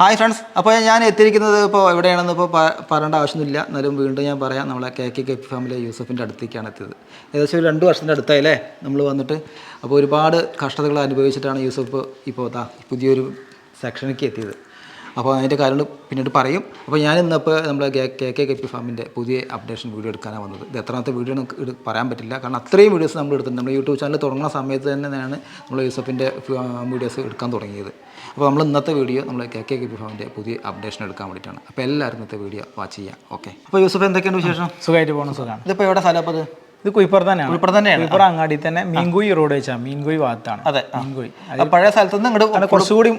Hi friends അപ്പോൾ ഞാൻ എത്തിയിരിക്കുന്നത് ഇപ്പോൾ എവിടെയാണെന്ന് ഇപ്പോൾ പറയേണ്ട ആവശ്യമൊന്നുമില്ല. എന്നാലും വീണ്ടും ഞാൻ പറയാം നമ്മളെ കെ കെ കെ പി ഫാമിലെ യൂസഫിന്റെ അടുത്തേക്കാണ് എത്തിയത്. ഏകദേശം ഒരു രണ്ട് വർഷത്തിന്റെ അടുത്തായില്ലേ നമ്മൾ വന്നിട്ട്? അപ്പോൾ ഒരുപാട് കഷ്ടതകൾ അനുഭവിച്ചിട്ടാണ് യൂസഫ് ഇപ്പോൾ താ പുതിയൊരു സെക്ഷനിലേക്ക് എത്തിയത്. അപ്പോൾ അതിന്റെ കാര്യങ്ങൾ പിന്നീട് പറയും. അപ്പോൾ ഞാൻ ഇന്നിപ്പോൾ നമ്മളെ കെ കെ കെ പി ഫാമിന്റെ പുതിയ അപ്ഡേഷൻ വീഡിയോ എടുക്കാനാണ് വന്നത്. ഇത് എത്രാമത്തെ വീഡിയോ നമുക്ക് പറയാൻ പറ്റില്ല. കാരണം അത്രയും വീഡിയോസ് നമ്മൾ എടുത്തിട്ടുണ്ട്. നമ്മൾ യൂട്യൂബ് ചാനൽ തുടങ്ങുന്ന സമയത്ത് തന്നെയാണ് നമ്മൾ യൂസഫിന്റെ വീഡിയോസ് എടുക്കാൻ തുടങ്ങിയത്. അപ്പോൾ നമ്മൾ ഇന്നത്തെ വീഡിയോ നമ്മൾ കെ കെ കെ പി പുതിയ അപ്ഡേഷൻ എടുക്കാൻ വേണ്ടിയിട്ടാണ്. അപ്പോൾ എല്ലാവരും ഇന്നത്തെ വീഡിയോ വാച്ച് ചെയ്യാം ഓക്കെ അപ്പോൾ യൂസഫ് എന്തൊക്കെയാണ് വിശേഷം? സുഖമായിട്ട് പോകണം സുഖമാണ്. ഇതിപ്പോൾ എവിടെ സ്ഥലം അപ്പോൾ ഇത് കുയിപ്പർ തന്നെയാണ്. കുയിപ്പർ തന്നെയാണ്. കുയിപ്പർ അങ്ങാടി തന്നെ മീൻകുയി റോഡ് വെച്ചാ മീൻകുയി ഭാഗത്താണ്. അതെ. മീൻകുഴി. മീൻകുയി പഴയ സ്ഥലത്ത് നിന്ന് ഇങ്ങോട്ട് കുറച്ചുകൂടി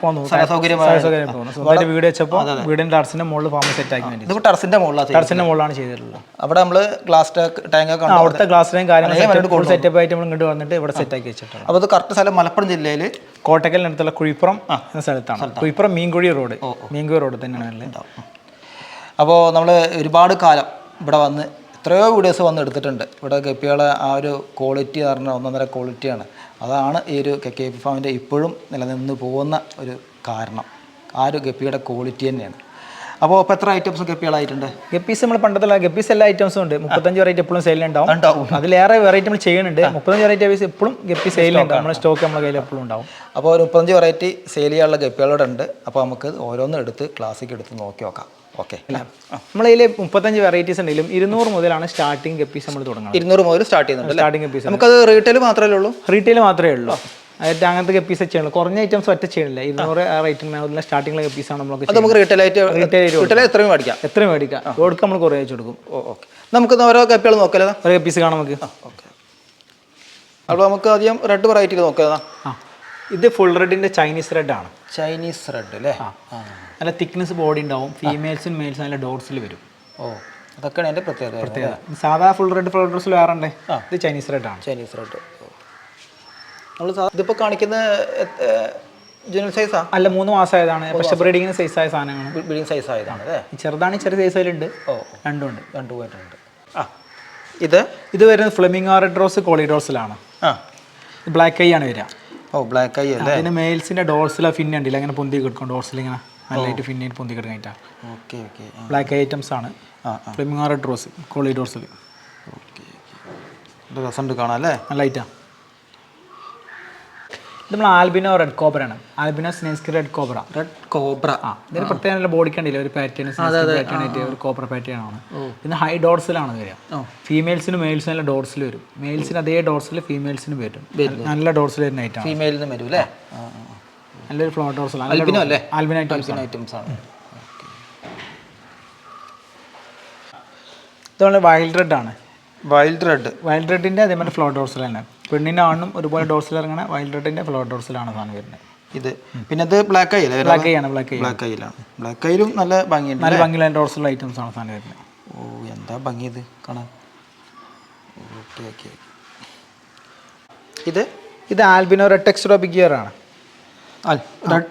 പോന്നു. സൗകര്യം പോകുന്നു സ്വന്തമായിട്ട് വീട് വെച്ചപ്പോൾ വീടിന്റെ ടർസിന്റെ മുകളിൽ ഫാം സെറ്റ് ആക്കി വേണ്ടി ടർസിന്റെ മുകളിലാണ് ടർസിന്റെ മുകളിലാണ് ചെയ്തിട്ടുള്ളത്. അവിടെ നമ്മൾ ഗ്ലാസ് ടാങ്ക് ഒക്കെ അവിടുത്തെ ഗ്ലാസ് ടാങ്ക് ഫുൾ സെറ്റപ്പ് ആയിട്ട് നമ്മൾ ഇങ്ങോട്ട് വന്നിട്ട് ഇവിടെ സെറ്റ് ആക്കി വെച്ചിട്ടുണ്ട്. അപ്പോൾ അത് കറക്റ്റ് സ്ഥലം മലപ്പുറം ജില്ലയിൽ കോട്ടക്കലിനടുത്തുള്ള കുഴിപ്പുറം എന്ന സ്ഥലത്താണ്. കുഴിപ്പുറം മീൻകുഴി റോഡ് മീൻകുഴി റോഡ് തന്നെയാണ്. അപ്പോൾ നമ്മൾ ഒരുപാട് കാലം ഇവിടെ വന്ന് എത്രയോ വീഡിയോസ് വന്ന് എടുത്തിട്ടുണ്ട് ഇവിടെ ഗപ്പികളെ ആ ഒരു ക്വാളിറ്റി എന്ന് പറഞ്ഞാൽ ഒന്നൊന്നര ക്വാളിറ്റിയാണ് അതാണ് ഈ ഒരു കെ കെ പി ഫാമിന്റെ ഇപ്പോഴും നിലനിന്ന് പോകുന്ന ഒരു കാരണം ആ ഒരു ഗപ്പിയുടെ ക്വാളിറ്റി തന്നെയാണ് അപ്പോൾ ഇപ്പോൾ എത്ര ഐറ്റംസ് ഗപ്പികളായിട്ടുണ്ട് ഗപ്പീസ് നമ്മൾ പണ്ടത്തുള്ള ഗപ്പീസ് എല്ലാ ഐറ്റംസും ഉണ്ട്. മുപ്പത്തഞ്ച് വെറൈറ്റി എപ്പോഴും സെയിലുണ്ടാവും ഉണ്ടാവും. അതിലേറെ വെറൈറ്റി നമ്മൾ ചെയ്യുന്നുണ്ട്. മുപ്പത്തഞ്ച് വെറൈറ്റി എപ്പോഴും ഗപ്പി സെയിലുണ്ടാവും നമ്മുടെ സ്റ്റോക്ക് നമ്മുടെ കയ്യിൽ എപ്പോഴും ഉണ്ടാവും. അപ്പോൾ ഒരു മുപ്പത്തഞ്ച് വെറൈറ്റി സെയിൽ ചെയ്യാനുള്ള ഗപ്പികളോടെ ഉണ്ട് അപ്പോൾ നമുക്ക് ഓരോന്നും എടുത്ത് ക്ലാസ്സിക്ക് എടുത്ത് നോക്കി നോക്കാം. ഓക്കെ നമ്മളതിൽ മുപ്പത്തഞ്ച് വെറൈറ്റീസ് ഉണ്ടെങ്കിലും ഇരുന്നൂറ് മുതലാണ് സ്റ്റാർട്ടിംഗ് ഗപ്പീസ് നമ്മൾ തുടങ്ങുന്നത് ഇരുന്നൂറ് മുതൽ സ്റ്റാർട്ട് ചെയ്യുന്നുണ്ട് സ്റ്റാർട്ടിംഗ് ഗപ്പീസ് നമുക്കത് റീറ്റെയിൽ മാത്രമേ ഉള്ളൂ? റീറ്റെയിൽ മാത്രമേ ഉള്ളൂ. അങ്ങനത്തെ ഗപ്പീസ് ചെയ്യണം കുറഞ്ഞ ഐറ്റംസ് ഒറ്റ ചെയ്യണില്ല. ഇരുന്നൂറ് ആ റേറ്റിന് സ്റ്റാർട്ടിംഗ് ഗപ്പീസാണ് നമ്മളൊക്കെ അത് നമുക്ക് റീറ്റെയിൽ ആയിട്ട് റീറ്റെയിൽ എത്രയും മേടിക്കാം. എത്രയും മേടിക്കാം. കൊടുക്കുക നമ്മൾ കുറേ അയച്ചു കൊടുക്കും. ഓക്കെ. നമുക്ക് ഓരോ കപ്പികൾ നോക്കല്ലേ ഓരോ ഗപ്പീസ് കാണാം നമുക്ക്. ഓക്കെ. അപ്പോൾ നമുക്ക് ആദ്യം റെഡ് വെറൈറ്റി നോക്കാം ആ. ഇത് ഫുൾ റെഡിന്റെ ചൈനീസ് റെഡ് ആണ്. ചൈനീസ് റെഡ് അല്ലേ ആ. നല്ല തിക്നെസ് ബോഡി ഉണ്ടാവും. ഫീമെയിൽസും മെയിൽസും നല്ല ഡോർസിൽ വരും. ഓ അതൊക്കെയാണ് എന്റെ പ്രത്യേകത. പ്രത്യേകത. സാധാ ഫുൾ റെഡ് ഫ്ലോ ഡ്രസ്സിൽ വേറെ ഉണ്ട് ഇത് ചൈനീസ് റെഡ് ആണ്. ചൈനീസ് റെഡ് നമ്മൾ ഇതിപ്പോൾ കാണിക്കുന്ന സൈസാ അല്ല മൂന്ന് മാസമായതാണ് പക്ഷെ ബ്രീഡിങ്ങിന് സൈസ് ആയ സാധനങ്ങളാണ്. ബ്രീഡിങ് സൈസ് ആയതാണ് അല്ലേ? ചെറുതാണ് ചെറിയ സൈസ് അതിലുണ്ട് ഓ രണ്ടും ഉണ്ട്. രണ്ട് പോയിട്ടുണ്ട്. ആ. ഇത്? ഇത് വരുന്നത് ഫ്ലെമിംഗ് റെഡ് റോസ് കോളിഡോസിലാണ് ആ. ബ്ലാക്ക് ഐ ആണ് വരിക. ഓ ബ്ലാക്ക് ഐ അല്ലേ? അതിന് മെയിൽസിന്റെ ഡോർസിലെ ഫിൻ ഉണ്ടല്ലോ. അങ്ങനെ പൊന്തി കിടക്കും. ഡോർസിൽ ഇങ്ങനെ നല്ലതായിട്ട് ഫിന്നായിട്ട് പൊന്തി കിടക്കായിട്ടാണ് okay okay. Black eye items ആണ്. ആ ഫ്ലെമിംഗ് റെഡ് റോസ് കോളിഡോർസിൽ ഓക്കെ ഓക്കെ. രസമുണ്ട് കാണാം അല്ലേ? നല്ല ഐറ്റാണ് ഇത് നമ്മൾ ആൽബിനോ റെഡ് കോബ്ര ആണ്. ആൽബിനോ സ്നേസ്കി റെഡ് കോബ്ര. Red cobra. ആ ഇതിന് പ്രത്യേക നല്ല ബോഡി കണ്ടില്ല ഒരു പാറ്റേൺ പാറ്റേൺ ആയിട്ട് ഒരു കോബ്ര പാറ്റേൺ ആണ്. പിന്നെ ഹൈ ഡോർസിലാണ് വരിക. ഫീമെയിൽസിനും മെയിൽസിനും നല്ല ഡോർസിൽ വരും. മെയിൽസിന് അതേ ഡോർസിൽ ഫീമെയിൽസിനും വരും. നല്ല ഡോർസിൽ വരുന്ന ഐറ്റം ഫീമെയിലിൽ വരും അല്ലേ നല്ലൊരു ഫ്ലോ ഡോർസിലാണ് ആൽബിനോ അല്ലേ? ആൽബിനോ ഐറ്റംസ് ആണ്. ഇത് വൈൽഡ് റെഡ് ആണ്. വൈൽഡ് റെഡ് വൈൽഡ് റെഡിന്റെ അതേപോലെ ഫ്ലോ ഡോർസിൽ പെണ്ണിനും ആണും ഒരുപോലെ ഡോർസിൽ ഇറങ്ങണ വൈൽഡ് റെഡിന്റെ ഫ്ലോർ ഡോർസിലാണ് സാധനം വരുന്നത്. ഇത്. പിന്നെ ഇത് ബ്ലാക്ക് ഐ അല്ലേ? ബ്ലാക്ക് ആണ് ബ്ലാക്ക് ഐ ബ്ലാക്ക് ഐയിലാണ് ബ്ലാക്ക് ഐയിലും നല്ല ഭംഗിയുണ്ട് നല്ല ഭംഗിയുള്ള ഡോർസിലുള്ള ഐറ്റംസ് ആണ് സാധനം വരുന്നത്. ഓ എന്താ ഭംഗി ഇത്? കാണാൻ. ഓക്കെ ഓക്കെ ഇത്? ഇത് albino red tuxedo big ear ആണ്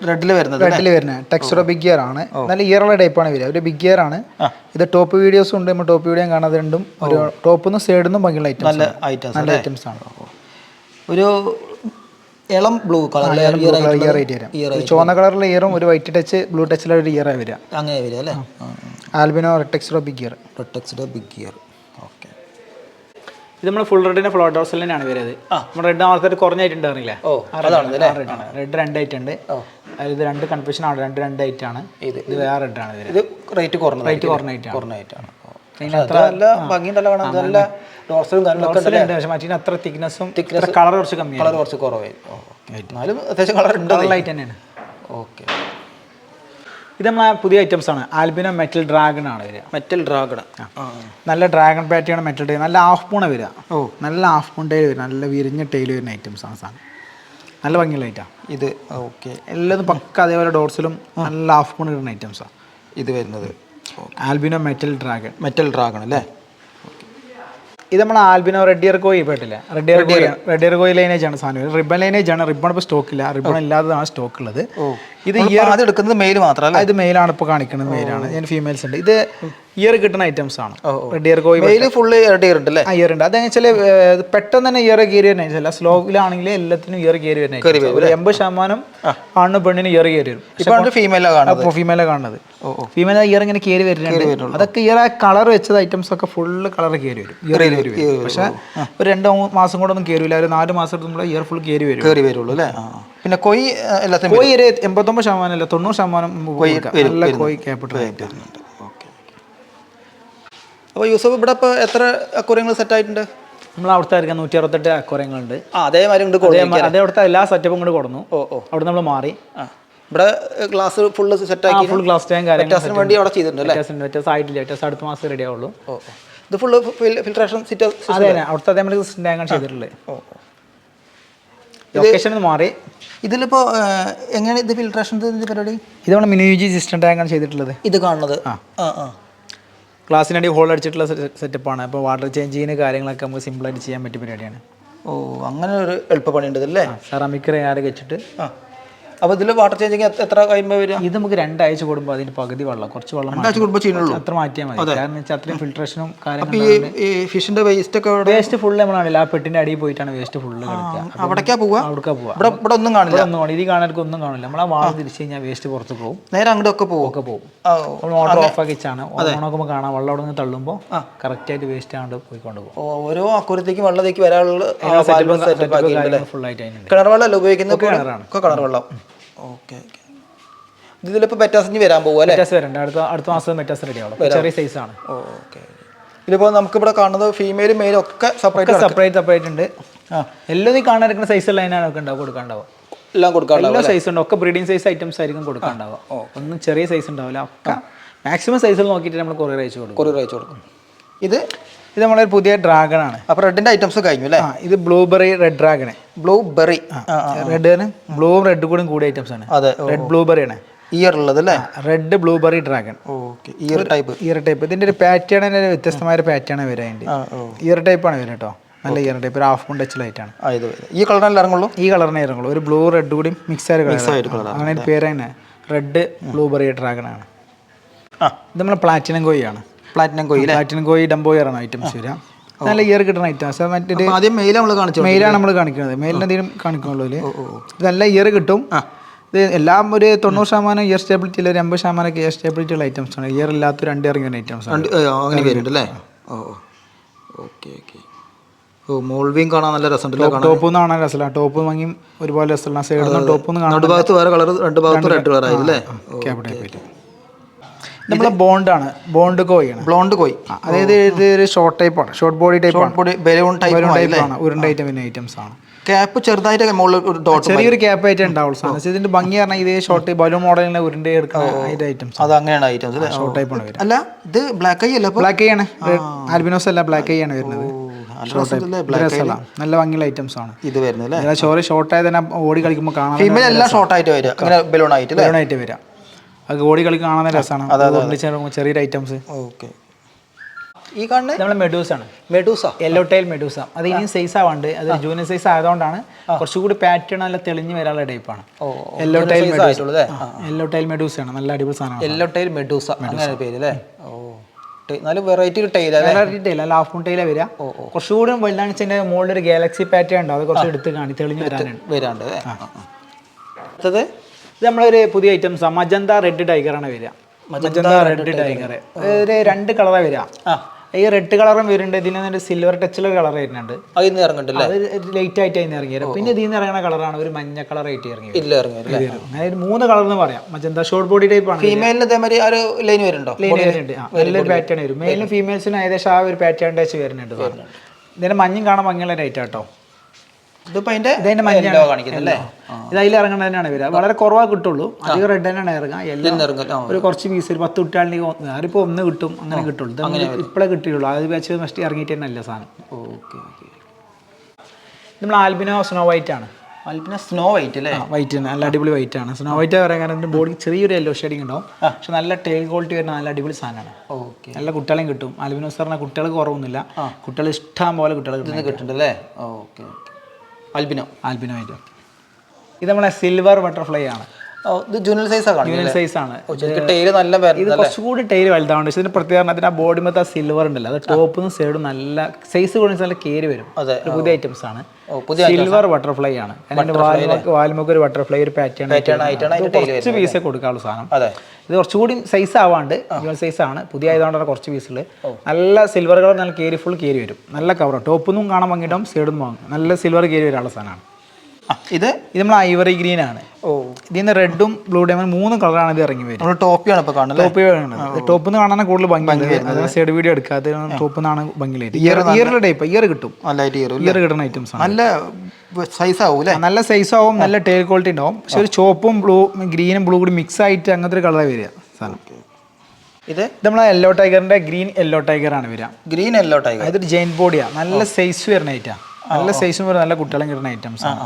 റെഡിൽ വരുന്നത് റെഡിൽ വരുന്നത്. ടെക്സ്റ്ററോ ബിഗ് ഗിയർ ആണ് നല്ല ഇയറുള്ള ടൈപ്പാണ് വരിക. ഒരു ബിഗ് ഇയർ ആണ്. ഇത് ടോപ്പ് വീഡിയോസും ഉണ്ട്. നമ്മൾ ടോപ്പ് വീഡിയോ കാണാതെ രണ്ടും ഒരു ടോപ്പ് നിന്ന് സൈഡിൽ നിന്നും ഭംഗിയുള്ള ഐറ്റംസ് നല്ല ഐറ്റംസ് ആണ്. ഒരു ഇളം ബ്ലൂ കളർ ഇയർ ആയിട്ട് വരാം. ഈ ചുവന്ന കളറിലെ ഇയറും ഒരു വൈറ്റ് ടച്ച് ബ്ലൂ ടച്ചിലെ ഒരു ഇയർ ആയി വരിക അങ്ങനെ വരിക അല്ലേ? Albino red tuxedo big ear പ്രൊട്ടക്സ്ഡ് big ear okay ഇത് നമ്മൾ ഫുൾ റെഡിന്റെ ഫ്ലോ ഡോർസിൽ തന്നെയാണ് വരുന്നത് നമ്മുടെ റെഡ് ആൾക്കാർ കുറഞ്ഞായിട്ടുണ്ട് അറിയില്ലേ ഓ അതാണ് റെഡ് രണ്ട് ഐറ്റം ഉണ്ട്. അതായത് ഇത് രണ്ട് കൺഫ്യൂഷൻ ആണ്. രണ്ട് രണ്ടായിട്ടാണ് ഐറ്റം ആണ്. ഇത് ഇത് വേറെ റെഡ് ആണ് വരുന്നത് ഇത് റേറ്റ് കുറഞ്ഞ റേറ്റ് കുറഞ്ഞായിട്ടാണ് കുറഞ്ഞായിട്ടാണ് നല്ല ഭംഗിയുണ്ടല്ലോ കാണാൻ. നല്ല ഡോർസലും കാര്യങ്ങളൊക്കെ ഉണ്ട് പക്ഷെ മറ്റേ അത്ര തിക്നെസ്സും കളർ കുറച്ച് കളർ കുറച്ച് കുറവായി. എന്നാലും അത്യാവശ്യം കളർ ഉണ്ട് ലൈറ്റ് തന്നെയാണ്. ഓക്കെ. ഇത് നമ്മളെ പുതിയ ഐറ്റംസ് ആണ്. ആൽബിനോ മെറ്റൽ ഡ്രാഗൺ ആണ് വരിക. മെറ്റൽ ഡ്രാഗൺ നല്ല ഡ്രാഗൺ പാറ്റിയാണ് മെറ്റൽ ടൈൽ നല്ല ഹാഫ് പൂണ വരിക. ഓ. നല്ല ഹാഫ് പൂൺ ടൈൽ വരും. നല്ല വിരിഞ്ഞ ടൈൽ വരുന്ന ഐറ്റംസ് ആണ് സാധനം. നല്ല ഭംഗിയുള്ള ഐറ്റാണ് ഇത് ഓക്കെ. എല്ലാതും പക്ക അതേപോലെ ഡോർസിലും നല്ല ഹാഫ് പൂൺ ഇടുന്ന ഐറ്റംസാണ് ഇത് വരുന്നത്. Albino metal dragon metal dragon അല്ലേ? ഇത് നമ്മൾ albino red ear koi പെട്ടില്ല red ear red ear. Koi lineage ആണ് സാധനം. റിബൺ ലൈനേജ് ആണ്. റിബൺ ഇപ്പോൾ സ്റ്റോക്ക് ഇല്ല. റിബൺ ഇല്ലാത്തതാണ് സ്റ്റോക്ക് ഉള്ളത്. ഇത് ഇയർ ആദ്യം എടുക്കുന്നത് മെയിൽ മാത്രമല്ല ഇത് മെയിലാണ് ഇപ്പോൾ കാണിക്കുന്നത് മെയിലാണ് ഞാൻ ഫീമെയിൽസ് ഉണ്ട്. ഇത് ഇയർ കിട്ടുന്ന ഐറ്റംസ് ആണ്. Red ear koi male full ear ഉണ്ട് അല്ലേ? ഇയർ ഉണ്ട്. അതെന്ന് വെച്ചാൽ പെട്ടെന്ന് തന്നെ ഇയർ കയറി വരുന്ന അല്ല സ്ലോവിലാണെങ്കിൽ എല്ലാത്തിനും ഇയർ കയറി വരുന്ന. ഒരു എൺപത് ശതമാനം ആണ് പെണ്ണിന് ഇയർ കയറി വരും. ഇപ്പൊ ഫീമെയിലാണ് കാണുന്നത്? അപ്പോൾ ഫീമെയിലെ കാണുന്നത്. ഫീമെയിൽ ഇയർ ഇങ്ങനെ കയറി വരുന്നുണ്ട്. അതൊക്കെ ഇയർ ആ കളർ വെച്ചത് ഐറ്റംസ് ഒക്കെ ഫുള്ള് കളർ കയറി വരും. ഇയർ കയറി വരും. പക്ഷേ ഒരു രണ്ടോ മാസം മാസം ഒന്നും കയറില്ല. ഒരു നാല് മാസം എടുത്തുമ്പോൾ ഇയർ ഫുൾ കയറി വരും. കയറി വരുള്ളൂ അല്ലേ. പിന്നെ കൊയ് എല്ലാത്തിനും കൊയ് ഒരു എൺപത്തൊമ്പത് ശതമാനം അല്ല തൊണ്ണൂറ് ശതമാനം കൊയ് നല്ല കോയി ക്യാപിറ്റൽ ആയിട്ട് ഓക്കെ അപ്പോൾ യൂസഫ് ഇവിടെ ഇപ്പോൾ എത്ര അക്വറിയങ്ങൾ സെറ്റ് ആയിട്ടുണ്ട്? നമ്മൾ അവിടുത്തെ ആയിരിക്കാം നൂറ്റി അറുപത്തെട്ട് അക്വറങ്ങളുണ്ട് ആ അതേമാതിരി അതേ അവിടുത്തെ എല്ലാ സെറ്റപ്പും കൂടെ കൊടുന്നു. ഓ ഓ. അവിടെ നമ്മൾ മാറി. ആ ഇവിടെ ക്ലാസ് ഫുൾ സെറ്റ് ആക്കി ഫുൾ ക്ലാസ് ടൈം കാര്യങ്ങൾ വേണ്ടി അവിടെ ചെയ്തിട്ടുണ്ട് അല്ലേ? ആയിട്ടില്ല വ്യത്യാസം അടുത്ത മാസം റെഡി ആവുള്ളൂ. ഓ ഓ. ഇത് ഫുൾ ഫിൽട്രേഷൻ സിറ്റ് അതെ അതെ. അവിടുത്തെ അതേമാതിരി സിസ്റ്റം ടാങ്കാണ് ചെയ്തിട്ടുള്ളത്. ഓ ഓ. ലൊക്കേഷൻ മാറി. ഇതിലിപ്പോൾ എങ്ങനെ ഇത് ഫിൽട്രേഷൻ പരിപാടി? ഇതാണ് നമ്മുടെ മിനി യു ജി സിസ്റ്റം ടാങ്കാണ് ചെയ്തിട്ടുള്ളത്. ഇത് കാണുന്നത്. ആ. ആ ക്ലാസ്സിനടി ഹോൾ അടിച്ചിട്ടുള്ള സെറ്റപ്പാണ് അപ്പോൾ വാട്ടർ ചേഞ്ചിങ്ങിന് കാര്യങ്ങളൊക്കെ നമുക്ക് സിമ്പിളായിട്ട് ചെയ്യാൻ പറ്റിയ പരിപാടിയാണ്. ഓ അങ്ങനെ ഒരു എളുപ്പ ഉണ്ട് ഉണ്ടല്ലേ സെറാമിക് ആറ് വെച്ചിട്ട് ആ. അപ്പോൾ ഇതിൽ വാട്ടർ ചേഞ്ചിങ് എത്ര കഴിയുമ്പോൾ വരും ഇത് നമുക്ക് രണ്ടാഴ്ച കൂടുമ്പോൾ അതിന് പകുതി വെള്ളം കുറച്ച് വെള്ളം രണ്ടാഴ്ച കൂടുമ്പോൾ ചെയ്യുന്നുള്ളൂ അത്ര മാറ്റിയാൽ മതി. കാരണം വെച്ചാൽ അത്രയും ഫിൽട്രേഷനും കാര്യങ്ങളും ഈ ഫിഷിന്റെ വേസ്റ്റ് ഒക്കെ വേസ്റ്റ് ഫുള്ള് നമ്മളാണല്ലോ ആ പെട്ടിന്റെ അടിയിൽ പോയിട്ടാണ് വേസ്റ്റ് ഫുള്ള് അവിടേക്കാ പോവുക അവിടേക്കാ പോവാ. ഇവിടെ ഇവിടെ ഒന്നും കാണില്ല? ഒന്നും കാണില്ല. ഇത് കാണാനൊക്കെ ഒന്നും കാണില്ല. നമ്മൾ ആ. വാൾ തിരിച്ചു കഴിഞ്ഞാൽ വേസ്റ്റ് പുറത്ത് പോകും. നേരെ അങ്ങോട്ടൊക്കെ പോകും? ഒക്കെ പോകും. നമ്മൾ മോട്ടർ ഓഫ് ആക്കി വെച്ചാണ് ഓണാക്കുമ്പോൾ കാണാം. വെള്ളം അവിടെ നിന്ന് തള്ളുമ്പോൾ കറക്റ്റായിട്ട് വേസ്റ്റ് ആണ്ട് പോയിക്കൊണ്ട് പോകും. ഓരോ അക്കുരത്തേക്ക് വെള്ളത്തേക്ക് വരാനുള്ള ഫുൾ ആയിട്ട് കിണർ വെള്ളമല്ല ഉപയോഗിക്കുന്നത്? കിണറാണ്. കിണർ വെള്ളം. Okay okay. ഇതിലിപ്പോൾ ഇനി വരാൻ പോകുമല്ലേ മെറ്റാസ് വരണ്ട. അടുത്ത അടുത്ത മാസം മെറ്റാസ് റെഡി ആവും ചെറിയ സൈസ് ആണ്. ഓക്കെ ഇതിപ്പോൾ നമുക്കിവിടെ കാണുന്നത് ഫീമെയിലും മെയിലും ഒക്കെ സെപ്പറേറ്റ് സെപ്പറേറ്റ് സെപ്പറേറ്റ് ഉണ്ട്. ആ. എല്ലാം ഈ സൈസ് എല്ലാം അതിനാണ് ഒക്കെ ഉണ്ടാവും കൊടുക്കാണ്ടാവും എല്ലാം കൊടുക്കാണ്ടാവും എല്ലാ സൈസ് ഉണ്ട്. ഒക്കെ ബ്രീഡിംഗ് സൈസ് ഐറ്റംസ് ആയിരിക്കും കൊടുക്കാണ്ടാവുക ഒന്നും ചെറിയ സൈസ് ഉണ്ടാവില്ല. ഒക്കെ മാക്സിമം സൈസിൽ നോക്കിയിട്ട് നമ്മൾ കൊറിയർ അയച്ചു കൊടുക്കും. കൊറിയർ അയച്ചു കൊടുക്കും. ഇത് ഇത് നമ്മളൊരു പുതിയ ഡ്രാഗൺ ആണ്. അപ്പോൾ റെഡിന്റെ ഐറ്റംസ് കഴിഞ്ഞു അല്ലേ? ഇത് blueberry red dragon blueberry red ബ്ലൂവും റെഡ് കൂടും കൂടിയ ഐറ്റംസ് ആണ്. അതെ. റെഡ് ബ്ലൂബെറി ആണ്. ഇയർ ഉള്ളത് അല്ലേ? Red blueberry dragon okay. Ear type ear type ഇതിന്റെ ഒരു പാറ്റേൺ വ്യത്യസ്തമായ ഒരു പാറ്റേൺ വരാൻ ഇയർ ടൈപ്പ് ആണ് വരുന്നത് കേട്ടോ നല്ല ഇയർ ടൈപ്പ് ഒരു ഹാഫ് മൂൺ ടച്ച് ലൈറ്റ് ആണ്. ഈ കളറിനെ ഇറങ്ങുള്ളൂ? ഈ കളറിനെ ഇറങ്ങുള്ളൂ. ഒരു ബ്ലൂ റെഡ് കൂടി മിക്സ് ആയിട്ട് അങ്ങനെ പേര് തന്നെ. റെഡ് ബ്ലൂബെറി ഡ്രാഗൺ ആണ്. ആ. ഇത് നമ്മൾ platinum കോയിയാണ്. Platinum koi platinum koi dumbo ear ആണ് ഐറ്റംസ് വരിക നല്ല ഇയർ കിട്ടുന്ന ഐറ്റംസ് മറ്റേ ആദ്യം മെയിൽ നമ്മൾ കാണിച്ചു മെയിലാണ് നമ്മൾ കാണിക്കുന്നത് മെയിലിന് എന്തെങ്കിലും കാണിക്കുള്ളൂ നല്ല ഇയർ കിട്ടും. ഇത് എല്ലാം ഒരു തൊണ്ണൂറ് ശതമാനം ഇയർ സ്റ്റേബിലിറ്റി ഉള്ള ഒരു എൺപത് ശതമാനം ഇയർ സ്റ്റേബിലിറ്റി ഉള്ള ഐറ്റംസ് ആണ്. ഇയർ ഇല്ലാത്ത രണ്ട് ഇറങ്ങിയ ഐറ്റംസ് ആണ്. അങ്ങനെ വരുന്നുണ്ട് അല്ലേ? ഓ ഓക്കെ ഓക്കെ. ഓ മോൾവിയും കാണാൻ നല്ല രസമുണ്ട് ടോപ്പ് നിന്ന് കാണാൻ? രസമില്ല. ടോപ്പ് വാങ്ങിയും ഒരുപോലെ രസമില്ല സൈഡിൽ നിന്ന് ടോപ്പ് നിന്ന് കാണാൻ നടുഭാഗത്ത് വേറെ കളർ രണ്ട് ഭാഗത്ത് റെഡ് കളർ ആയില്ലേ ക്യാപിറ്റൽ പറ്റി നമ്മളെ ബോണ്ടാണ് ബോണ്ട് കോയാണ് ബ്ലോണ്ട് കോയി. അതായത് ഇത് ഒരു ഷോർട്ട് ടൈപ്പ് ആണ്. ഷോർട്ട് ബോഡി ടൈപ്പ് ആണ്. ബോഡി ബലൂൺ ടൈപ്പ് ആണ്. ഉരുണ്ട ഐറ്റം പിന്നെ ഐറ്റംസ് ആണ്. ക്യാപ്പ് ചെറുതായിട്ട് മുകളിൽ ഒരു ഡോട്ട് ചെറിയൊരു ക്യാപ്പ് ആയിട്ട് ഉണ്ടാവുള്ളൂ സാധനം. ഇതിന്റെ ഭംഗി പറഞ്ഞാൽ ഇതേ ഷോർട്ട് ബലൂൺ മോഡലിനെ ഉരുണ്ട എടുക്കുന്ന ഐറ്റംസ് അത് അങ്ങനെയാണ് ഐറ്റംസ് അല്ലേ? ഷോർട്ട് ടൈപ്പ് ആണ് അല്ല ഇത് ബ്ലാക്ക് ഐ അല്ല ബ്ലാക്ക് ഐ ആണ്. ആൽബിനോസ് അല്ല ബ്ലാക്ക് ഐ ആണ് വരുന്നത്. നല്ല ഭംഗിയുള്ള ഐറ്റംസ് ആണ്. ഇത് വരുന്നത് ഇതിലെ ഷോർട്ട് ആയത് തന്നെ ഓടി കളിക്കുമ്പോൾ കാണാം എല്ലാം ഷോർട്ട് ആയിട്ട് വരിക. അങ്ങനെ ബലൂൺ ആയിട്ട് ബലൂൺ ആയിട്ട് വരാം അത് ഓടി കളി കാണാൻ രസമാണ്. ചെറിയ ചെറിയൊരു ഐറ്റംസ് ഓക്കെ. ഈ കാണുന്നത് നമ്മൾ മെഡൂസ് ആണ്. മെഡൂസ. Yellow tail medusa. അത് ഇനിയും സൈസ് ആവാണ്ട്. അത് ജൂനിയർ സൈസ് ആയതുകൊണ്ടാണ് കുറച്ചുകൂടി പാറ്റേൺ നല്ല തെളിഞ്ഞ് വരാനുള്ള ടൈപ്പാണ് yellow tail yellow tail medusa. ആണ്. നല്ല അടിപൊളി സാധനമാണ്. Yellow tail medusa. അങ്ങനെ പേര് അല്ലേ? ഓ നല്ല വെറൈറ്റി ഒരു ടൈൽ വെറൈറ്റി ടൈൽ അല്ല ഹാഫ് ടൈല വരിക. കുറച്ചുകൂടി വലുതാണെന്ന് വെച്ചാൽ മുകളിൽ ഒരു ഗാലക്സി പാറ്റേൺ ഉണ്ട്? അത് കുറച്ച് എടുത്ത് കാണി തെളിഞ്ഞ് വരാനുണ്ട് വരാണ്ട്. അടുത്തത്? ഇത് നമ്മളൊരു പുതിയ ഐറ്റംസ് മജന്ത റെഡ് ടൈഗർ ആണ് വരിക. മജന്ത റെഡ് ടൈഗർ ഒരു രണ്ട് കളറാണ് വരിക. ആ. ഈ റെഡ് കളറും വരുന്നുണ്ട്. ഇതിൽ നിന്ന് സിൽവർ ടച്ചിലെ കളർ വരുന്നുണ്ട്. ഇറങ്ങണ്ടല്ലേ അത് ലൈറ്റ് ആയിട്ട് അതിന് ഇറങ്ങി വരും. പിന്നെ ഇതിൽ നിന്ന് ഇറങ്ങുന്ന കളറാണ് ഒരു മഞ്ഞ കളർ ആയിട്ട് ഇറങ്ങി ഇല്ല ഇറങ്ങി അങ്ങനെ ഒരു മൂന്ന് കളർ എന്ന് പറയാം. മജന്ത ഷോർട്ട് ബോഡി ടൈപ്പ് ആണ് ഫീമെയിലിന് ഇതേമാതിരി ഒരു ലൈൻ വരുന്നുണ്ടോ? ലൈൻ വരുന്നുണ്ട്. വലിയൊരു പാറ്റേൺ വരും. മെയിലും ഫീമെയിൽസിനും ഏകദേശം ആ ഒരു പാറ്റേൺ ടച്ച് വരുന്നുണ്ട് ഇതിന് ഇതിന്റെ മഞ്ഞും കാണാൻ ഭംഗിയുള്ള ലൈറ്റ് ആട്ടോ ഇതിപ്പോ അതിന്റെ മഞ്ഞാണ്. കാണിക്കുന്നല്ലേ ഇത് അതിൽ ഇറങ്ങുന്നതിനാണ് വരിക. വളരെ കുറവാ കിട്ടുള്ളൂ. അധികം റെഡ് തന്നെയാണ് ഇറങ്ങുക. എല്ലാം ഒരു കുറച്ച് പീസ് ഒരു പത്ത് കുട്ടികളുണ്ടെങ്കിൽ ആരിപ്പോ ഒന്ന് കിട്ടും അങ്ങനെ കിട്ടുള്ളൂ. ഇപ്പോഴേ കിട്ടിയുള്ളൂ. അത് വെച്ച് നഷ്ടം ഇറങ്ങിയിട്ട് തന്നെ അല്ല സാധനം. Okay okay. നമ്മൾ ആൽബിനോ സ്നോ വൈറ്റ് ആണ്. ആൽബിനോ സ്നോ വൈറ്റ് അല്ലേ? വൈറ്റ് നല്ല അടിപൊളി വൈറ്റ് ആണ്. സ്നോ വൈറ്റ് പറയാൻ കാരണം ബോഡി ചെറിയൊരു യെല്ലോ ഷെയ്ഡിങ് ഉണ്ടാവും. പക്ഷെ നല്ല ടേൽ ക്വാളിറ്റി വരുന്ന നല്ല അടിപൊളി സാധനമാണ്. ഓക്കെ. നല്ല കുട്ടികളെയും കിട്ടും. ആൽബിനോസ് പറഞ്ഞാൽ കുട്ടികൾക്ക് കുറവൊന്നുമില്ല. കുട്ടികൾ ഇഷ്ടം പോലെ കുട്ടികൾ കിട്ടും. കിട്ടുന്നുണ്ടല്ലേ ഓക്കെ. അൽബിനോ ആൽബിനോ ആയിട്ട്. ഇത് നമ്മളെ സിൽവർ ബട്ടർഫ്ലൈ ആണ്. ഇത് സൈസാ സൈസ് ആണ്. ടൈൽ നല്ല ഇത് വരുന്നത് കുറച്ചുകൂടി ടൈൽ വലുതാവുണ്ട് പക്ഷേ ഇതിന് പ്രത്യേകം അതിന് ആ ബോഡി മൊത്തം ആ സിൽവർ ഉണ്ടല്ലോ. അത് ടോപ്പും സൈഡും നല്ല സൈസ് കൂടി നല്ല കേരി വരും. പുതിയ ഐറ്റംസ് ആണ്. സിൽവർ ബട്ടർഫ്ലൈ ആണ്. വാൽമുക്ക് ഒരു ബട്ടർഫ്ലൈ ഒരു പാറ്റേൺ ടൈൽ കുറച്ച് പീസേ കൊടുക്കാനുള്ള സാധനം. ഇത് കുറച്ചുകൂടി സൈസ് ആവാണ്ട് സൈസ് ആണ്. പുതിയ ആയതുകൊണ്ടാണ് കുറച്ച് പീസുകൾ നല്ല സിൽവർ കളർ നല്ല കയറി ഫുൾ കയറി വരും. നല്ല കവർ ടോപ്പിൽ നിന്നും കാണാൻ വാങ്ങിയിട്ടും സൈഡിൽ നിന്നും വാങ്ങും. നല്ല സിൽവർ കയറി വരാനുള്ള സാധനമാണ്. ഇത് ഇത് നമ്മൾ ഐവറി ഗ്രീൻ ആണ്. ഓ. ഇതിൽ നിന്ന് റെഡും ബ്ലൂ ഡയമണ്ട് മൂന്ന് കളറാണ് ഇത് ഇറങ്ങി വരും നമ്മൾ ടോപ്പിയാണ് ഇപ്പൊ കാണുന്നത് ടോപ്പി കാണുന്നത്. ടോപ്പ് നിന്ന് കാണാൻ കൂടുതൽ ഭംഗി വരുന്നത്. സൈഡ് വീഡിയോ എടുക്കാതെ ടോപ്പ് നിന്നാണ് ഭംഗി ഇയറിലെ ടൈപ്പ് ഇയർ കിട്ടും. ഇയർ കിട്ടുന്ന ഐറ്റംസ് ആണ്. നല്ല സൈസ് ആവും അല്ലേ? നല്ല സൈസ് ആവും നല്ല ടേൽ ക്വാളിറ്റി ഉണ്ടാവും. പക്ഷെ ഒരു ചോപ്പും ബ്ലൂ ഗ്രീനും ബ്ലൂ കൂടി മിക്സ് ആയിട്ട് അങ്ങനത്തെ ഒരു കളർ വരിക സാധനം. ഇത് നമ്മൾ യെല്ലോ ടൈഗറിന്റെ ഗ്രീൻ യെല്ലോ ടൈഗർ ആണ് വരിക. ഗ്രീൻ എല്ലോ ടൈഗർ അതൊരു ജെയിൻ ബോഡിയാണ് നല്ല സൈസ് വരുന്ന ഐറ്റാ നല്ല സൈസും വരുന്ന നല്ല കുട്ടികളും കിട്ടുന്ന ഐറ്റംസ് ആണ്.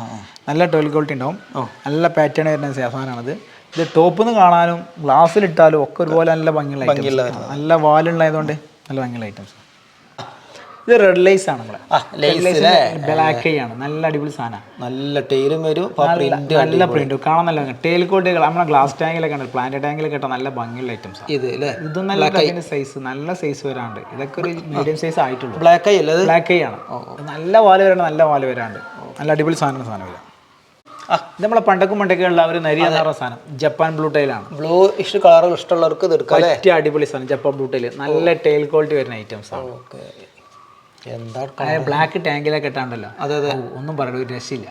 നല്ല ടോയിൽ ക്വാളിറ്റി ഉണ്ടാവും. നല്ല പാറ്റേൺ വരുന്ന സാധനമാണത് ഇത്. ടോപ്പിൽ നിന്ന് കാണാനും ഗ്ലാസ്സിലിട്ടാലും ഒക്കെ ഒരുപോലെ നല്ല ഭംഗിയുള്ള ഐറ്റംസ് നല്ല വാലുള്ളതുകൊണ്ട് നല്ല ഭംഗിയുള്ള ഐറ്റംസ് ഇത് റെഡ് ലൈസ് ആണ് നമ്മളെ. ബ്ലാക്ക് ആണ്. നല്ല അടിപൊളി സാധനം. നല്ല ടൈലും വരും. നല്ല പ്രിന്റ് കാണാൻ നല്ല ടേൽ കോട്ട് നമ്മളെ ഗ്ലാസ് ടാങ്കിലൊക്കെ ഉണ്ട്. പ്ലാന്റ് ടാങ്കിലൊക്കെ ഇട്ട നല്ല ഭംഗിയുള്ള ഐറ്റംസ് ഇത് ഇതും നല്ല സൈസ് നല്ല സൈസ് വരാണ്ട് ഇതൊക്കെ ഒരു മീഡിയം സൈസ് ആയിട്ടുള്ളൂ. ബ്ലാക്ക് ഐ അല്ലേ ബ്ലാക്ക് ഐ ആണ്. നല്ല വാൽ വരാണ്ട് നല്ല വാൽ വരാണ്ട്. നല്ല അടിപൊളി സാധനം സാധനം വരാം നമ്മളെ പണ്ടക്കും പണ്ടൊക്കെ ഉള്ള ഒരു നരി സാധനം. ജപ്പാൻ ബ്ലൂ ടൈലാണ് ബ്ലൂ ഇഷ്ട കളർ ഇഷ്ടമുള്ളവർക്ക് പറ്റിയ അടിപൊളി സാധനം. ജപ്പാൻ ബ്ലൂ ടൈൽ നല്ല ടൈൽ ക്വാളിറ്റി വരുന്ന ഐറ്റംസ് ആണ്. ഓക്കെ. എന്താ ബ്ലാക്ക് ടാങ്കിലൊക്കെ ഇട്ടാണ്ടല്ലോ. അതെ അതെ. ഒന്നും പറയണ്ട ഒരു രക്ഷയില്ല.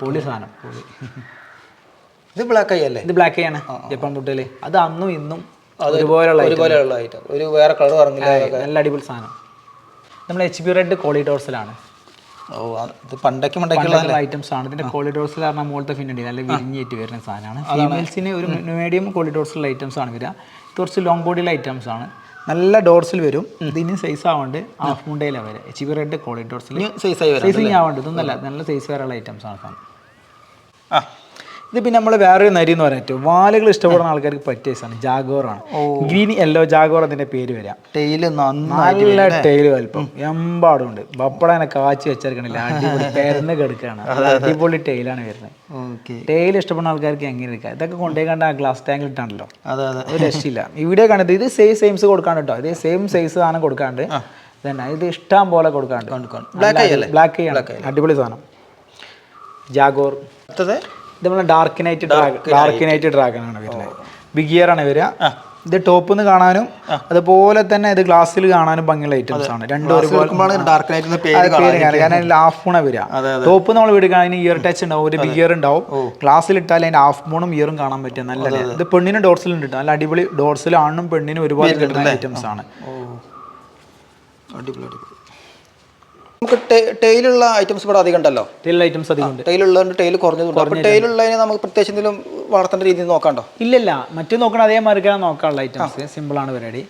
പൊളി സാധനം പൊളി. ഇത് ബ്ലാക്ക് ആയി അല്ലേ? ഇത് ബ്ലാക്ക് ആണ് ജപ്പാൻ മുട്ടയിൽ. അത് അന്നും ഇന്നും ഒരുപോലെയുള്ള ഐറ്റം ഒരു വേറെ കളർ ഇറങ്ങില്ല നല്ല അടിപൊളി സാധനം. നമ്മൾ എച്ച് പി റെഡ് കോളിഡോർസിലാണ് ഓ ഇത് പണ്ടൊക്കെ ഐറ്റംസ് ആണ്. ഇതിന്റെ കോളിഡോർസിൽ പറഞ്ഞാൽ മുകളിലത്തെ ഫിന്നുണ്ട് നല്ല വിരിഞ്ഞിട്ട് വരുന്ന സാധനമാണ്. ഫീമെയിൽസിന് ഒരു മീഡിയം കോളിഡോർസിലുള്ള ഐറ്റംസ് ആണ് വരിക. കുറച്ച് ലോങ് ബോഡിയിലെ ഐറ്റംസ് ആണ്. നല്ല ഡോർസിൽ വരും. ഇതിന് സൈസ് ആവണ്ട്. ഹാഫ് മുണ്ടയിലെ വരെ. എച്ച് റെഡ് റെഡ് കോളിഡോർസിൽ സൈസ് ആയി സൈസിങ് ആവാണ്ട്. ഇതൊന്നല്ല നല്ല സൈസ് വരെയുള്ള ഐറ്റംസ് ആണ് ആ. ഇത് പിന്നെ നമ്മൾ വേറൊരു നരി എന്ന് പറയാൻ വാലുകൾ ഇഷ്ടപ്പെടുന്ന ആൾക്കാർക്ക് പറ്റിയ സാധനം. ജാഗോറാണ്. ഗ്രീൻ യെല്ലോ ജാഗോർ അതിന്റെ പേര് വരാം. നന്നായി നല്ല ടൈൽ വലിപ്പം. എമ്പാടും ഉണ്ട് ബപ്പടനെ കാച്ചി വെച്ചേക്കണില്ല അടിപൊളി പെരന്ന് കിടക്കുകയാണ് അടിപൊളി ടെയിലാണ് വരുന്നത്. ടെയിൽ ഇഷ്ടപ്പെടുന്ന ആൾക്കാർക്ക് എങ്ങനെ എടുക്കാം? ഇതൊക്കെ കൊണ്ടുപോയി കണ്ട ഗ്ലാസ് ടാങ്കിൽ ഇട്ടാണല്ലോ. ഒരു രക്ഷയില്ല. ഇവിടെ കണ്ടത് ഇത് സെയിം സൈസ് കൊടുക്കാണ്ട് കേട്ടോ ഇത് സെയിം സൈസ് സാധനം കൊടുക്കാണ്ട് തന്നെ ഇത് ഇഷ്ടം പോലെ കൊടുക്കാണ്ട്. ബ്ലാക്ക് ബ്ലാക്ക് അടിപൊളി സാധനം. ജാഗോർ. അടുത്തത്? ഇത് നമ്മളെ dark night dragon dark night dragon ആണ് വരുന്നത് ബിഗ് ഇയർ ആണ് വരിക ഇത് ടോപ്പ് നിന്ന് കാണാനും അതുപോലെ തന്നെ ഇത് ഗ്ലാസ്സിൽ കാണാനും ഭംഗിയുള്ള ഐറ്റംസ് ആണ്. രണ്ടും ഒരുപോലെ. കാരണം ഹാഫ് മൂണ വരിക ടോപ്പ് നമ്മൾ വീടുക അതിന് ഇയർ ടച്ച് ഉണ്ടാവും. ഒരു ബിഗ് ഇയർ ഉണ്ടാവും. ഗ്ലാസ്സിൽ ഇട്ടാൽ അതിന്റെ ഹാഫ് മൂണും ഇയറും കാണാൻ പറ്റും നല്ല ഇത് പെണ്ണിന് ഡോർസിൽ ഉണ്ട് നല്ല അടിപൊളി ഡോർസിൽ ആണും പെണ്ണിനും ഒരുപാട് കിട്ടുന്ന ഐറ്റംസ് ആണ്. അടിപൊളി അടിപൊളി. നമുക്ക് ടൈലുള്ള ഐറ്റംസ് ഇവിടെ അധികം ഉണ്ടല്ലോ? ടെയിൽ ഐറ്റംസ് അധികം ഉണ്ട്. ടൈലുള്ളതുകൊണ്ട് ടൈൽ കുറഞ്ഞതുണ്ട് അപ്പോൾ ടൈലുള്ളതിനെ നമുക്ക് പ്രത്യേകിച്ച് എന്തെങ്കിലും വളർത്തേണ്ട രീതിയിൽ നോക്കാണ്ടോ? ഇല്ലല്ല. മറ്റു നോക്കണ അതേ മാർക്കാണ് നോക്കാനുള്ള ഐറ്റംസ്. സിമ്പിൾ ആണ് പരിപാടി.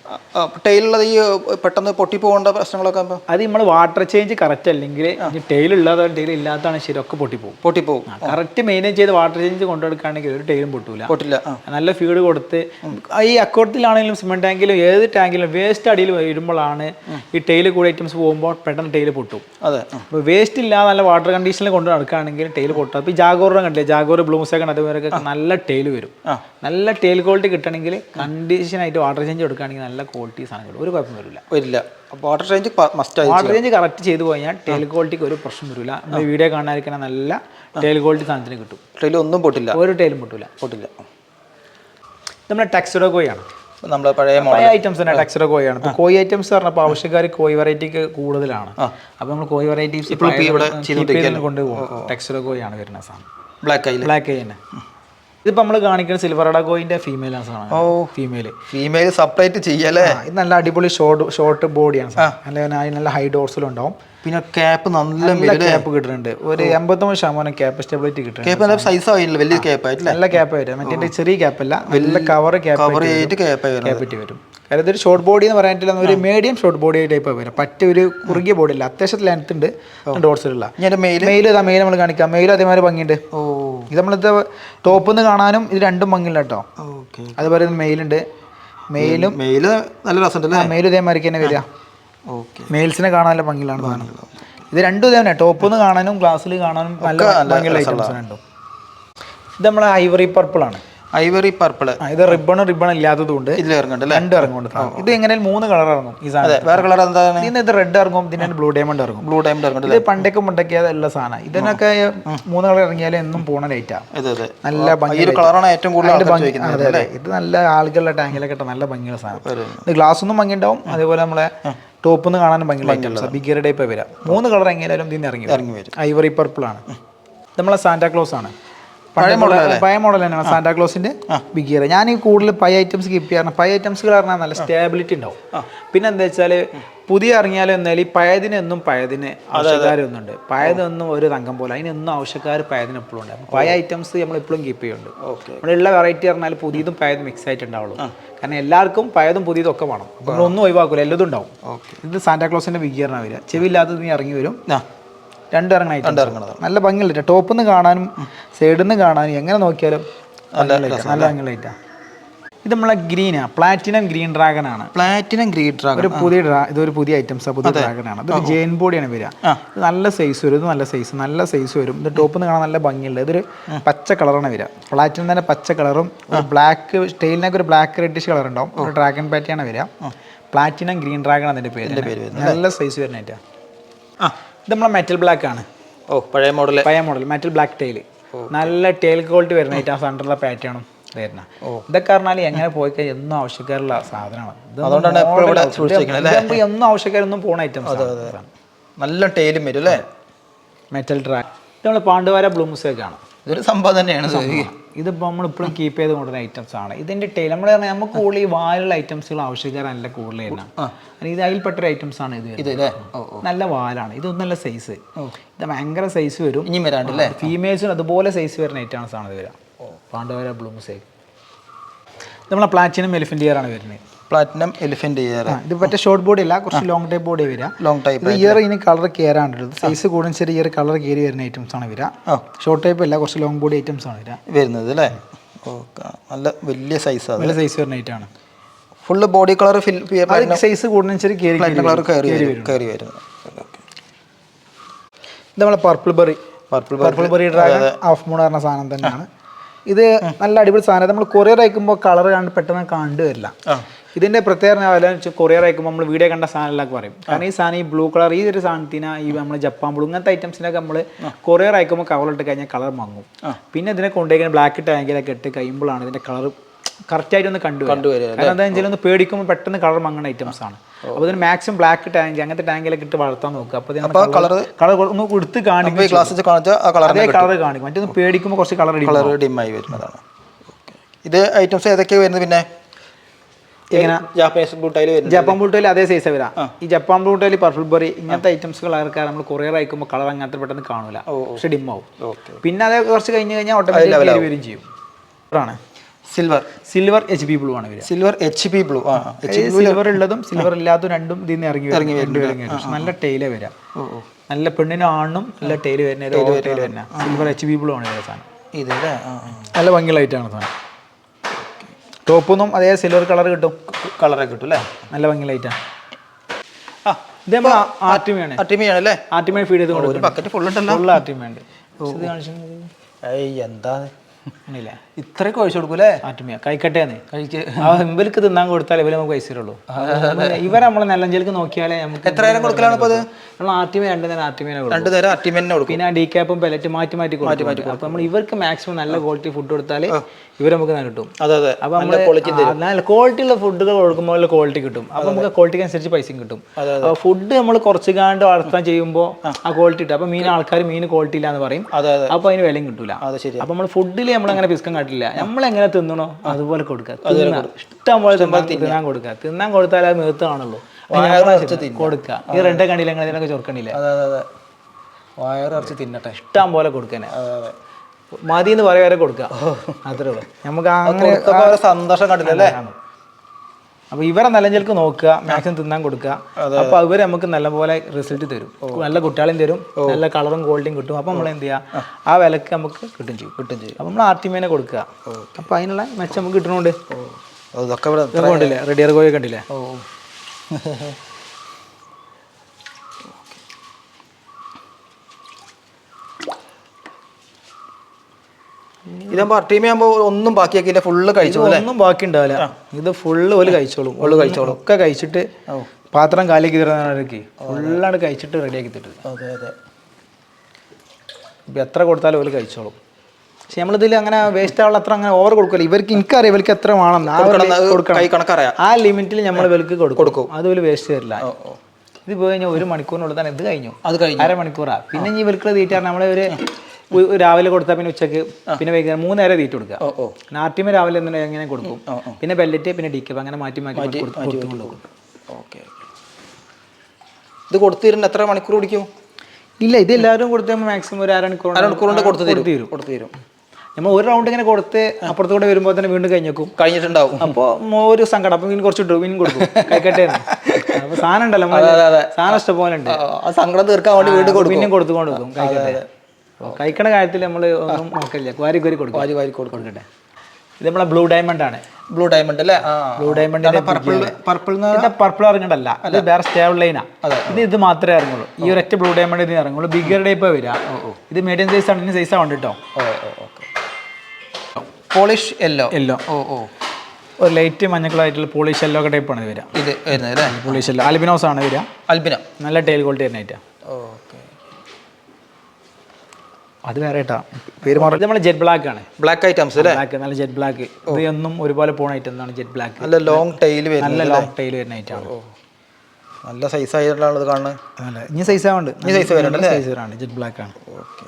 ടൈലുള്ളത് ഈ പെട്ടെന്ന് പൊട്ടി പോകേണ്ട പ്രശ്നങ്ങളൊക്കെ അത് നമ്മൾ വാട്ടർ ചേഞ്ച് കറക്റ്റ് അല്ലെങ്കിൽ ടൈൽ ടെയിൽ ഇല്ലാത്തതാണ് ശരി ഒക്കെ പൊട്ടി പോകും കറക്റ്റ് മെയിന്റെയിൻ ചെയ്ത് വാട്ടർ ചേഞ്ച് കൊണ്ടുകൊടുക്കുകയാണെങ്കിൽ ഒരു ടെയിലും പൊട്ടൂല. പൊട്ടില്ല. നല്ല ഫീഡ് കൊടുത്ത് ഈ അക്കോട്ടത്തിലാണെങ്കിലും സിമെന്റ് ടാങ്കിലും ഏത് ടാങ്കിലും വേസ്റ്റ് അടിയിൽ വരുമ്പോഴാണ് ഈ ടൈൽ കൂടെ ഐറ്റംസ് പോകുമ്പോൾ പെട്ടെന്ന് ടൈൽ പൊട്ടും. അതെ. അപ്പോൾ വേസ്റ്റ് ഇല്ലാതെ നല്ല വാട്ടർ കണ്ടീഷനിൽ കൊണ്ട് നടക്കുകയാണെങ്കിൽ ടൈൽ പൊട്ടും. അപ്പോൾ ഈ ജാഗോറിനെ കണ്ടില്ലേ? ജാഗോർ ബ്ലൂസ് ഒക്കെ അതുവരെയൊക്കെ നല്ല ടൈൽ വരും. നല്ല ടൈൽ ക്വാളിറ്റി കിട്ടണമെങ്കിൽ കണ്ടീഷൻ ആയിട്ട് വാട്ടർ ചേഞ്ച് കൊടുക്കുകയാണെങ്കിൽ നല്ല ക്വാളിറ്റി സാധനം കിട്ടും ഒരു കുഴപ്പം വരില്ല. വരില്ല. Water change must water change correct ചെയ്ത് കഴിഞ്ഞാൽ ടൈൽ ക്വാളിറ്റിക്ക് ഒരു പ്രശ്നം വരില്ല. നമ്മൾ വീഡിയോ കാണാതിരിക്കുന്ന നല്ല ടൈൽ ക്വാളിറ്റി സാധനത്തിന് കിട്ടും. ടൈൽ ഒന്നും പൊട്ടില്ല. ഒരു ടൈലും പൊട്ടില്ല പൊട്ടില്ല. നമ്മുടെ ടെക്സ്റ്റഡോ നമ്മളെ പഴയ മോഡൽ പഴയ ഐറ്റംസ് തന്നെ ടെക്സ്റ്റർ കോയാണ് ഇപ്പോൾ കോയി ഐറ്റംസ് പറഞ്ഞപ്പോൾ ആവശ്യക്കാർ കോയി വെറൈറ്റിക്ക് കൂടുതലാണ്. അപ്പോൾ നമ്മൾ കോയി വെറൈറ്റീസ് ഇവിടെ കൊണ്ടുപോകും ടെക്സ്റ്റർ കോയാണ് വരുന്ന സാധനം. ബ്ലാക്ക് ബ്ലാക്ക് തന്നെ ഇതിപ്പോൾ നമ്മൾ കാണിക്കുന്ന സിൽവർ കോയിന്റെ ഫീമെയിൽ ആണ് ഓ. ഫീമെയിൽ ഫീമെയിൽ സെപ്പറേറ്റ് ചെയ്യല്ലേ ഇത് നല്ല അടിപൊളി ഷോർട്ട് ഷോർട്ട് ബോഡിയാണ് നല്ല നല്ല ഹൈ ഡോർസിലും ഉണ്ടാവും. പിന്നെ ക്യാപ്പ് നല്ല ക്യാപ്പ് കിട്ടുന്നുണ്ട്. ഒരു എൺപത്തൊമ്പത് ശതമാനം ക്യാപ്പ് സ്റ്റെബിലിറ്റി കിട്ടുന്നുണ്ട് ക്യാപ്പ് നല്ല സൈസ് ആയില്ല? വലിയ ക്യാപ്പ് ആയിട്ടില്ല? നല്ല ക്യാപ്പ് ആയിട്ട് മറ്റേ ചെറിയ ക്യാപ്പ് അല്ല വലിയ കവർ ക്യാപ്പ് കവർ ആയിട്ട് ക്യാപ്പ് ആയിട്ട് വരും. കാരണം ഇതൊരു ഷോർട്ട് ബോഡി എന്ന് പറയാനില്ല ഒരു മീഡിയം ഷോർട്ട് ബോഡി ടൈപ്പ് വരും പറ്റ ഒരു കുറുകിയ ബോഡി അല്ല അത്യാവശ്യം ലെങ്ത് ഉണ്ട്. ഡോട്ട്സിലുള്ള മെയിൽ മെയിൽ ഇതാ മെയിൽ നമ്മൾ കാണിക്കാം. മെയിൽ അതേമാതിരി ഭംഗിയുണ്ട്. ഓ. ഇത് നമ്മളിത് ടോപ്പ് നിന്ന് കാണാനും ഇത് രണ്ടും ഭംഗിയില്ല കേട്ടോ ഓക്കെ. അതുപോലെ മെയിലുണ്ട് മെയിലും മെയിൽ നല്ല രസമുണ്ടല്ലേ മെയിൽ ഇതേമാതിരി തന്നെ വരിക. ഓക്കെ. മെയിൽസിനെ കാണാൻ നല്ല ഭംഗിയിലാണ് സാധനം. ഇത് രണ്ടും ഇതേ ടോപ്പിൽ നിന്ന് കാണാനും ഗ്ലാസ്സിൽ കാണാനും നല്ല ഭംഗിയുള്ള ഐറ്റംസ് രണ്ടും ഇത് നമ്മളെ ഐവറി പർപ്പിൾ ആണ്. ഐവറി പർപ്പിൾ ഇത് റിബൺ റിബൺ ഇല്ലാത്തത് കൊണ്ട് ഇതിൽ ഇറങ്ങുന്നുണ്ട് രണ്ട് ഇറങ്ങുന്നുണ്ട്. ഇത് എങ്ങനെയാൽ മൂന്ന് കളർ ഇറങ്ങും ഈ സാധനം വേറെ കളർ എന്താണ് ഇതിന് ഇത് റെഡ് ഇറങ്ങും ഇതിന് ബ്ലൂ ഡയമണ്ട് ഇറങ്ങും. ബ്ലൂ ഡയമണ്ട് ഇറങ്ങുന്നുണ്ട് ഇത് പണ്ടൊക്കെ മുണ്ടൊക്കെ ഉള്ള സാധനം. ഇതിനൊക്കെ മൂന്ന് കളർ ഇറങ്ങിയാലും എന്നും പോണ ലൈറ്റാ അതെ അതെ. നല്ല കളറാണ് ഏറ്റവും കൂടുതൽ. ഇത് നല്ല ആളുകളുടെ ടാങ്കിലൊക്കെ നല്ല ഭംഗിയുള്ള സാധനം. ഇത് ഗ്ലാസ് ഒന്നും ഭംഗി ഉണ്ടാവും അതേപോലെ നമ്മളെ ടോപ്പ് നിന്ന് കാണാനും ഭംഗി ബിഗിയർ ടൈപ്പ് വരാം. മൂന്ന് കളർ എങ്ങനെയാലും ഇതിന് ഇറങ്ങി ഇറങ്ങി വരും. ഐവറി പർപ്പിൾ ആണ് നമ്മളെ നമ്മളെ സാന്റാക്ലോസ് ആണ്. പഴയ മോഡൽ തന്നെയാണ് സാന്റാക്ലോസിന്റെ ഇയർ ഞാൻ ഈ കൂടുതൽ പൈ ഐറ്റംസ് കീപ്പ് ചെയ്യാറ് പൈ ഐറ്റംസ് പറഞ്ഞാൽ നല്ല സ്റ്റേബിലിറ്റി ഉണ്ടാവും. പിന്നെ എന്താ വെച്ചാൽ പുതിയ ഇറങ്ങിയാലും എന്നാൽ ഈ പഴയതിനെന്നും പഴയതിന് ആവശ്യക്കാരൊന്നുണ്ട് പഴയതൊന്നും ഒരു തങ്കം പോലെ. അതിനൊന്നും ആവശ്യക്കാർ പഴയതിന് എപ്പോഴും ഉണ്ട്. പഴയ ഐറ്റംസ് നമ്മൾ എപ്പോഴും കീപ്പ് ചെയ്യുന്നുണ്ട്. ഓക്കെ. നമ്മളുള്ള വെറൈറ്റി പറഞ്ഞാൽ പുതിയതും പഴയതും മിക്സ് ആയിട്ടുണ്ടാവുള്ളൂ കാരണം എല്ലാവർക്കും പഴയതും പുതിയതും ഒക്കെ വേണം. നമ്മളൊന്നും ഒഴിവാക്കില്ല എല്ലതും ഉണ്ടാവും. ഓക്കെ. ഇത് സാന്റാക്ലോസിന്റെ വരിക ചെവി ഇല്ലാത്തത് നീ ഇറങ്ങി വരും. രണ്ട് ഇറങ്ങണ ഇറങ്ങണത്. നല്ല ഭംഗിയുള്ള ടോപ്പിൽ നിന്ന് കാണാനും സൈഡിൽ നിന്ന് കാണാനും എങ്ങനെ നോക്കിയാലും ഭംഗിയുള്ള നല്ല ഭംഗിയുള്ള ഇത് നമ്മളെ ഗ്രീനാ പ്ലാറ്റിനം ഗ്രീൻ ഡ്രാഗൺ ആണ്. പ്ലാറ്റിനം ഗ്രീൻ ഡ്രാഗൺ ഒരു പുതിയ ഇതൊരു പുതിയ ഐറ്റംസ് പുതിയ ഡ്രാഗൺ ആണ്. ഇതൊരു ജെയിൻ ബോഡിയാണ് വരിക. ഇത് നല്ല സൈസ് വരും ഇത് നല്ല സൈസ് നല്ല സൈസ് വരും. ഇത് ടോപ്പിൽ നിന്ന് കാണാൻ നല്ല ഭംഗിയുണ്ട് ഇതൊരു പച്ച കളറാണ് വരിക. പ്ലാറ്റിനം തന്നെ പച്ച കളറും ബ്ലാക്ക് സ്റ്റൈലിനൊക്കെ ഒരു ബ്ലാക്ക് റെഡിഷ് കളർ ഉണ്ടാവും. ഒരു ഡ്രാഗൺ പാറ്റിയാണ് വരിക. പ്ലാറ്റിനം ഗ്രീൻ ഡ്രാഗൺ അതിന്റെ പേര്. നല്ല സൈസ് വരുന്ന ഐറ്റാ ആ. ഇത് നമ്മളെ മെറ്റൽ ബ്ലാക്ക് ആണ്. ഓ പഴയ മോഡൽ പഴയ മോഡൽ മെറ്റൽ ബ്ലാക്ക് ടൈൽ നല്ല ടൈൽ ക്വാളിറ്റി വരുന്ന ഐറ്റം സെന്ററിലെ പാറ്റേണും വരുന്ന. ഇതൊക്കെ പറഞ്ഞാൽ എങ്ങനെ പോയി കഴിഞ്ഞാൽ എന്നും ആവശ്യക്കാരുള്ള സാധനമാണ്. എന്നും ആവശ്യക്കാരൊന്നും പോണ ഐറ്റംസ് നല്ല ടൈലും വരും അല്ലേ? മെറ്റൽ ട്രാക്ക് ഇത് നമ്മൾ പാണ്ഡവാര ബ്ലൂംസൊക്കെ ആണ് ഇതൊരു സംഭവം തന്നെയാണ് ഇതിപ്പോൾ നമ്മൾ ഇപ്പോഴും കീപ്പ് ചെയ്ത് കൊണ്ടുവരുന്ന ഐറ്റംസ് ആണ്. ഇതിന്റെ ടൈൽ നമ്മൾ പറഞ്ഞാൽ നമുക്ക് കൂടുതൽ ഈ വാലുള്ള ഐറ്റംസുകൾ ആവശ്യക്കാരല്ല കൂടുതൽ തന്നെ ഇത് അതിൽപ്പെട്ട ഒരു ഐറ്റംസ് ആണ് ഇത് നല്ല വാലാണ്. ഇതൊന്നും നല്ല സൈസ് ഇത് ഭയങ്കര സൈസ് വരും. ഇനി വരാണ്ട് അല്ലേ ഫീമെയിൽസിന് അതുപോലെ സൈസ് വരുന്ന ഐറ്റംസ് ആണ് ഇത് വരാം. പാണ്ഡവര ബ്ലൂംസേക്ക് നമ്മളെ പ്ലാറ്റിനും എലിഫന്റ് ഇയർ ആണ് വരുന്നത്. പ്ലാറ്റിനം എലിഫന്റ് ഇയർ ഇത് മറ്റേ ഷോർട്ട് ബോഡി അല്ല കുറച്ച് ലോങ് ടൈപ്പ് ബോഡി വരിക. ലോങ് ടൈപ്പ് ഇയർ ഇനി കളർ കയറാണ്ട് സൈസ് കൂടും ചെറിയ ഇയർ കളർ കയറി വരുന്ന ഐറ്റംസ് ആണ് വരിക. ഷോർട്ട് ടൈപ്പ് അല്ല കുറച്ച് ലോങ് ബോഡി ഐറ്റംസ് ആണ് വരിക. വരുന്നത് അല്ലേ? ഓക്കെ. നല്ല വലിയ സൈസ് വലിയ സൈസ് വരുന്ന ഐറ്റം ആണ്. Full body colour fill size കൂടുന്ന ചെറിയ കയറി കളർ കയറി കയറി വരുന്നത്. ഇത് നമ്മളെ purple berry purple purple berry dragon half moon പറഞ്ഞ സാധനം തന്നെയാണ്. ഇത് നല്ല അടിപൊളി സാധനം. നമ്മൾ കൊറിയർ അയക്കുമ്പോൾ കളർ കണ്ട് പെട്ടെന്ന് കണ്ടു വരില്ല. ഇതിന്റെ പ്രത്യേകത കൊറിയർ അയക്കുമ്പോൾ നമ്മൾ വീഡിയോ കണ്ട സാധനങ്ങളൊക്കെ പറയും. കാരണം ഈ സാധനം ഈ ബ്ലൂ കളർ ഈ ഒരു സാധനത്തിന് ഈ നമ്മൾ ജപ്പാൻ ബ്ലൂ ഇങ്ങനത്തെ ഐറ്റംസിനൊക്കെ നമ്മൾ കൊറിയർ അയക്കുമ്പോൾ കവർ ഇട്ട് കഴിഞ്ഞാൽ കളർ മങ്ങും. പിന്നെ ഇതിനെ കൊണ്ടുപോയി ബ്ലാക്ക് ടാങ്കിലൊക്കെ ഇട്ട് കഴിയുമ്പോഴാണ് ഇതിന്റെ കളർ കറക്റ്റായിട്ട് ഒന്ന് കണ്ടുവരിക കാരണം എന്താ വെച്ചാൽ ഒന്ന് പേടിക്കുമ്പോൾ പെട്ടെന്ന് കളർ മങ്ങുന്ന ഐറ്റംസ് ആണ്. അപ്പോൾ ഇതിന് മാക്സിമം ബ്ലാക്ക് ടാങ്ക് അങ്ങനത്തെ ടാങ്കിലൊക്കെ ഇട്ട് വളർത്താൻ നോക്കുക. അപ്പോൾ കളർ കളർ ഒന്ന് കൊടുത്ത് കാണിക്കും അതേ കളർ കാണിക്കും. മറ്റൊന്ന് പേടിക്കുമ്പോൾ കുറച്ച് കളർ കളർ ഡിമായി വരുന്നതാണ്. ഇത് ഐറ്റംസ് ഏതൊക്കെയാണ് വരുന്നത് പിന്നെ ഇങ്ങനെ ജാപ്പനീസ് ബൂട്ടായിൽ വരുന്നത് ജപ്പാൻ ബ്ലൂട്ടോയിൽ അതേ സൈസ് വരാം. ഈ ജപ്പാൻ ബ്ലൂട്ടോയിൽ പർപ്പിൾ ബെറി ഇങ്ങനത്തെ ഐറ്റംസുകൾ ആൾക്കാർ നമ്മൾ കൊറിയർ അയക്കുമ്പോൾ കളർ അങ്ങനത്തെ പെട്ടെന്ന് കാണൂല. പക്ഷെ ഡിം ആവും. പിന്നെ അതേ കുറച്ച് കഴിഞ്ഞ് കഴിഞ്ഞാൽ ഓട്ടോമാറ്റിക് വരും ചെയ്യും. ആണ്. Silver silver H P blue ആണ് വരിക. Silver H P blue silver ഉള്ളതും സിൽവർ ഇല്ലാത്തതും രണ്ടും ഇതിൽ നിന്ന് ഇറങ്ങി ഇറങ്ങി നല്ല ടൈല വരാം നല്ല പെണ്ണിനും ആണും നല്ല ടൈൽ വരുന്ന സിൽവർ എച്ച് പി ബ്ലൂ ആണ് സാധനം. ഇത് നല്ല ഭംഗിയുള്ള ഐറ്റാണ് സാധനം. ടോപ്പൊന്നും അതേ സിൽവർ കളർ കിട്ടും. കളറൊക്കെ കിട്ടും അല്ലേ? നല്ല ഭംഗി ലൈറ്റാണ് ആ ഇത് നമ്മൾ ആർട്ടിമയാണ്. അട്ടിമയാണ് അല്ലേ? ആർട്ടിമേ ഫീഡ് ചെയ്ത് കൊടുക്കും ബക്കറ്റ് ഫുൾ ഉണ്ടല്ലോ. ഫുൾ ആർട്ടിമയുണ്ട്. എന്താ? ഇല്ല ഇത്രയൊക്കെ ഒഴിച്ചു കൊടുക്കൂലേ? ആർട്ടിമിയ കൈക്കട്ടേന്ന് കഴിക്ക് ആ ഇവർക്ക് തിന്നാൻ കൊടുത്താൽ ഇവർ നമുക്ക് പൈസ തരുള്ളൂ. ഇവരെ നമ്മൾ നെല്ലഞ്ചേലേക്ക് നോക്കിയാലേ നമുക്ക് എത്രയായിരം കൊടുക്കലാണ് ഇപ്പോൾ അത് നമ്മൾ ആർട്ടിമേ രണ്ട് നേരം കൊടുക്കും. രണ്ടു നേരം അട്ടിമന്നെ കൊടുക്കും. പിന്നെ ഡി ക്യാപ്പും പെലറ്റ് മാറ്റി മാറ്റി മാറ്റി മാറ്റി അപ്പൊ നമ്മൾ ഇവർക്ക് മാക്സിമം നല്ല ക്വാളിറ്റി ഫുഡ് കൊടുത്താൽ ഇവർ നമുക്ക് നല്ല കിട്ടും. അതെ അതെ. അപ്പൊ നമ്മൾ നല്ല ക്വാളിറ്റി ഉള്ള ഫുഡുകൾ കൊടുക്കുമ്പോൾ ക്വാളിറ്റി കിട്ടും. അപ്പൊ നമുക്ക് ക്വാളിറ്റിക്ക് അനുസരിച്ച് പൈസയും കിട്ടും. അപ്പൊ ഫുഡ് നമ്മൾ കുറച്ച് കാണ്ട് വളർത്താൻ ചെയ്യുമ്പോൾ ആ. ക്വാളിറ്റി കിട്ടും. അപ്പൊ മീൻ ആൾക്കാർ മീൻ ക്വാളിറ്റി ഇല്ല എന്ന് പറയും. അതെ അതെ. അപ്പൊ അതിന് വിലയും കിട്ടൂല. അത് ശരി അപ്പൊ നമ്മൾ ഫുഡിൽ നമ്മൾ അങ്ങനെ പിസ്കം കാട്ടില്ല. നമ്മൾ എങ്ങനെ തിന്നണോ അതുപോലെ കൊടുക്കുക. ഇഷ്ടം പോലെ തിന്നാൻ കൊടുക്കുക. തിന്നാൻ കൊടുത്താൽ അത് മേത്ത് കാണുള്ളൂ കൊടുക്കുക. ഈ റെഡ് കണ്ടില്ല അങ്ങനെ ഇതിനൊക്കെ അതെ വയറിറച്ച് തിന്നട്ടെ. ഇഷ്ടം പോലെ കൊടുക്കണേ മതി എന്ന് പറയാൻ വരെ കൊടുക്കുക. അത്രേ ഉള്ളൂ. നമുക്ക് അങ്ങനെ സന്തോഷം കണ്ടില്ലല്ലേ അപ്പൊ ഇവരെ നിലഞ്ചേൽക്ക് നോക്കുക മാക്സിമം തിന്നാൻ കൊടുക്കുക. അപ്പൊ ഇവർ നമുക്ക് നല്ലപോലെ റിസൾട്ട് തരും. നല്ല കുട്ടികളും തരും നല്ല കളറും ഗോൾഡും കിട്ടും. അപ്പൊ നമ്മൾ എന്ത് ചെയ്യുക ആ വിലക്ക് നമുക്ക് കിട്ടും ചെയ്യും. കിട്ടും ചെയ്യും. അപ്പൊ നമ്മൾ ആർട്ടിമേനെ കൊടുക്കുക. അപ്പൊ അതിനുള്ള മെച്ചം നമുക്ക് കിട്ടണോണ്ട്. ഇതൊക്കെ റെഡിയർ കോഴി കണ്ടില്ലേ? ഓ. ഇതാകുമ്പോൾ അർട്ടീമി ആകുമ്പോൾ ഒന്നും ബാക്കിയാക്കിയില്ല ഫുള്ള് കഴിച്ചു അല്ലേ? ഒന്നും ബാക്കി ഉണ്ടാവില്ല ഇത് ഫുള്ള് ഓൽ കഴിച്ചോളും ഓൾ കഴിച്ചോളും. ഒക്കെ കഴിച്ചിട്ട് പാത്രം കാലിക്ക് തരുന്നവരൊക്കെ ഫുള്ളാണ് കഴിച്ചിട്ട് റെഡിയാക്കി തരുന്നത് അതെ അതെ. ഇപ്പം എത്ര കൊടുത്താലും ഓൽ കഴിച്ചോളും. പക്ഷെ നമ്മളിതിൽ അങ്ങനെ വേസ്റ്റ് ആവുള്ള അത്ര അങ്ങനെ ഓവർ കൊടുക്കില്ല ഇവർക്ക് എനിക്കറിയാം ഇവർക്ക് എത്ര വേണം ആ ലിമിറ്റിൽ നമ്മൾ ഇവർക്ക് കൊടുക്കും. അത് ഒരു വേസ്റ്റ് തരില്ല ഇത് പോയി കഴിഞ്ഞാൽ ഒരു മണിക്കൂറിനുള്ളിൽ തന്നെ ഇത് കഴിഞ്ഞു. അത് കഴിഞ്ഞു. അരമണിക്കൂറാ പിന്നെ ഇവർക്ക് തീറ്റ നമ്മളെ ഒരു രാവിലെ കൊടുത്താൽ പിന്നെ ഉച്ചയ്ക്ക് പിന്നെ വൈകുന്നേരം മൂന്ന് നേരം തീറ്റ കൊടുക്കുക നാട്ടിമ രാവിലെ എങ്ങനെ കൊടുക്കും പിന്നെ ബെല്ലറ്റ് പിന്നെ ഡിക്കപ്പ് അങ്ങനെ മാറ്റി മാറ്റി ഓക്കെ ഇത് കൊടുത്തിരുന്ന എത്ര മണിക്കൂർ പിടിക്കും ഇല്ല ഇത് എല്ലാവരും കൊടുത്ത് മാക്സിമം ഒരു അരമണിക്കൂർ അരമണിക്കൂർ കൊണ്ട് കൊടുത്തു തരും കൊടുത്തു തരും നമ്മൾ ഒരു റൗണ്ട് ഇങ്ങനെ കൊടുത്ത് അപ്പുറത്തൂടെ വരുമ്പോൾ തന്നെ വീണ്ടും കഴിഞ്ഞേക്കും കഴിഞ്ഞിട്ടുണ്ടാവും അപ്പോൾ ഒരു സങ്കടം അപ്പം ഇനി കുറച്ച് ഇട്ടു ഇനിയും കൊടുക്കും കഴിക്കട്ടെ അപ്പോൾ സാധനം ഉണ്ടല്ലോ സാധനം ഇഷ്ടപോലെ ഉണ്ട് സങ്കടം തീർക്കാൻ വേണ്ടി വീണ്ടും കൊടുക്കും പിന്നെയും കൊടുത്തുകൊണ്ട് കൊടുക്കും കഴിക്കട്ടെ കഴിക്കണ കാര്യത്തിൽ നമ്മൾ ഒന്നും നോക്കില്ല വാരി കോരി കൊടുക്കും വാരി വാരി കൊടുക്കണ്ടേ? ഇത് നമ്മളെ ബ്ലൂ ഡയമണ്ട് ആണ്. ബ്ലൂ ഡയമണ്ട് അല്ലേ? ബ്ലൂ ഡയമണ്ടിന്റെ പർപ്പിൾ പർപ്പിൾ പർപ്പിൾ ഇറങ്ങണ്ടല്ല ഇത് വേറെ സ്റ്റേബിൾ ലൈനാ ഇത് ഇത് മാത്രമേ ഇറങ്ങുള്ളൂ ഈ ഒരൊറ്റ ബ്ലൂ ഡയമണ്ട് ഇതിന് ഇറങ്ങുള്ളൂ ബിഗർ ടൈപ്പ് വരിക. ഇത് മീഡിയം സൈസ് ആണ്. ഇതിന് സൈസ് ആവണ്ട കേട്ടോ. പോളിഷ് എല്ലോ എല്ലോ ഓ. ഓ ഒരു ലൈറ്റ് മഞ്ഞക്കളായിട്ടുള്ള പോളിഷ് എല്ലോ ഒക്കെ ടൈപ്പാണ് ഇത് വരിക. ഇത് വരുന്നത് അല്ലേ? പോളിഷ് എല്ലോ അൽബിനോസ് ആണ് വരിക. അൽബിനോ നല്ല ടൈൽ ക്വാളിറ്റി തന്നെ ആയിട്ടാ ഓക്കെ അത് വേറെ കേട്ടാ പേര് മാറി. നമ്മൾ ജെറ്റ് ബ്ലാക്ക് ആണ്. ബ്ലാക്ക് ഐറ്റംസ് അല്ലേ? ബ്ലാക്ക് നല്ല ജെറ്റ് ബ്ലാക്ക് ഇത് എന്നും ഒരുപോലെ പോണ ഐറ്റം ആണ് ജെറ്റ് ബ്ലാക്ക് നല്ല ലോങ് ടൈൽ നല്ല വരുന്നത് ലോങ് ടൈൽ വരുന്ന ഐറ്റമാണ് നല്ല സൈസ് ആയിട്ടുള്ളത് കാണുന്നത്. അല്ല ഇനി സൈസ് ആവുണ്ട്. ഇനി സൈസ് വരുന്നുണ്ട്? സൈസ് വരാണ്ട് ജെറ്റ് ബ്ലാക്ക് ആണ്. ഓക്കെ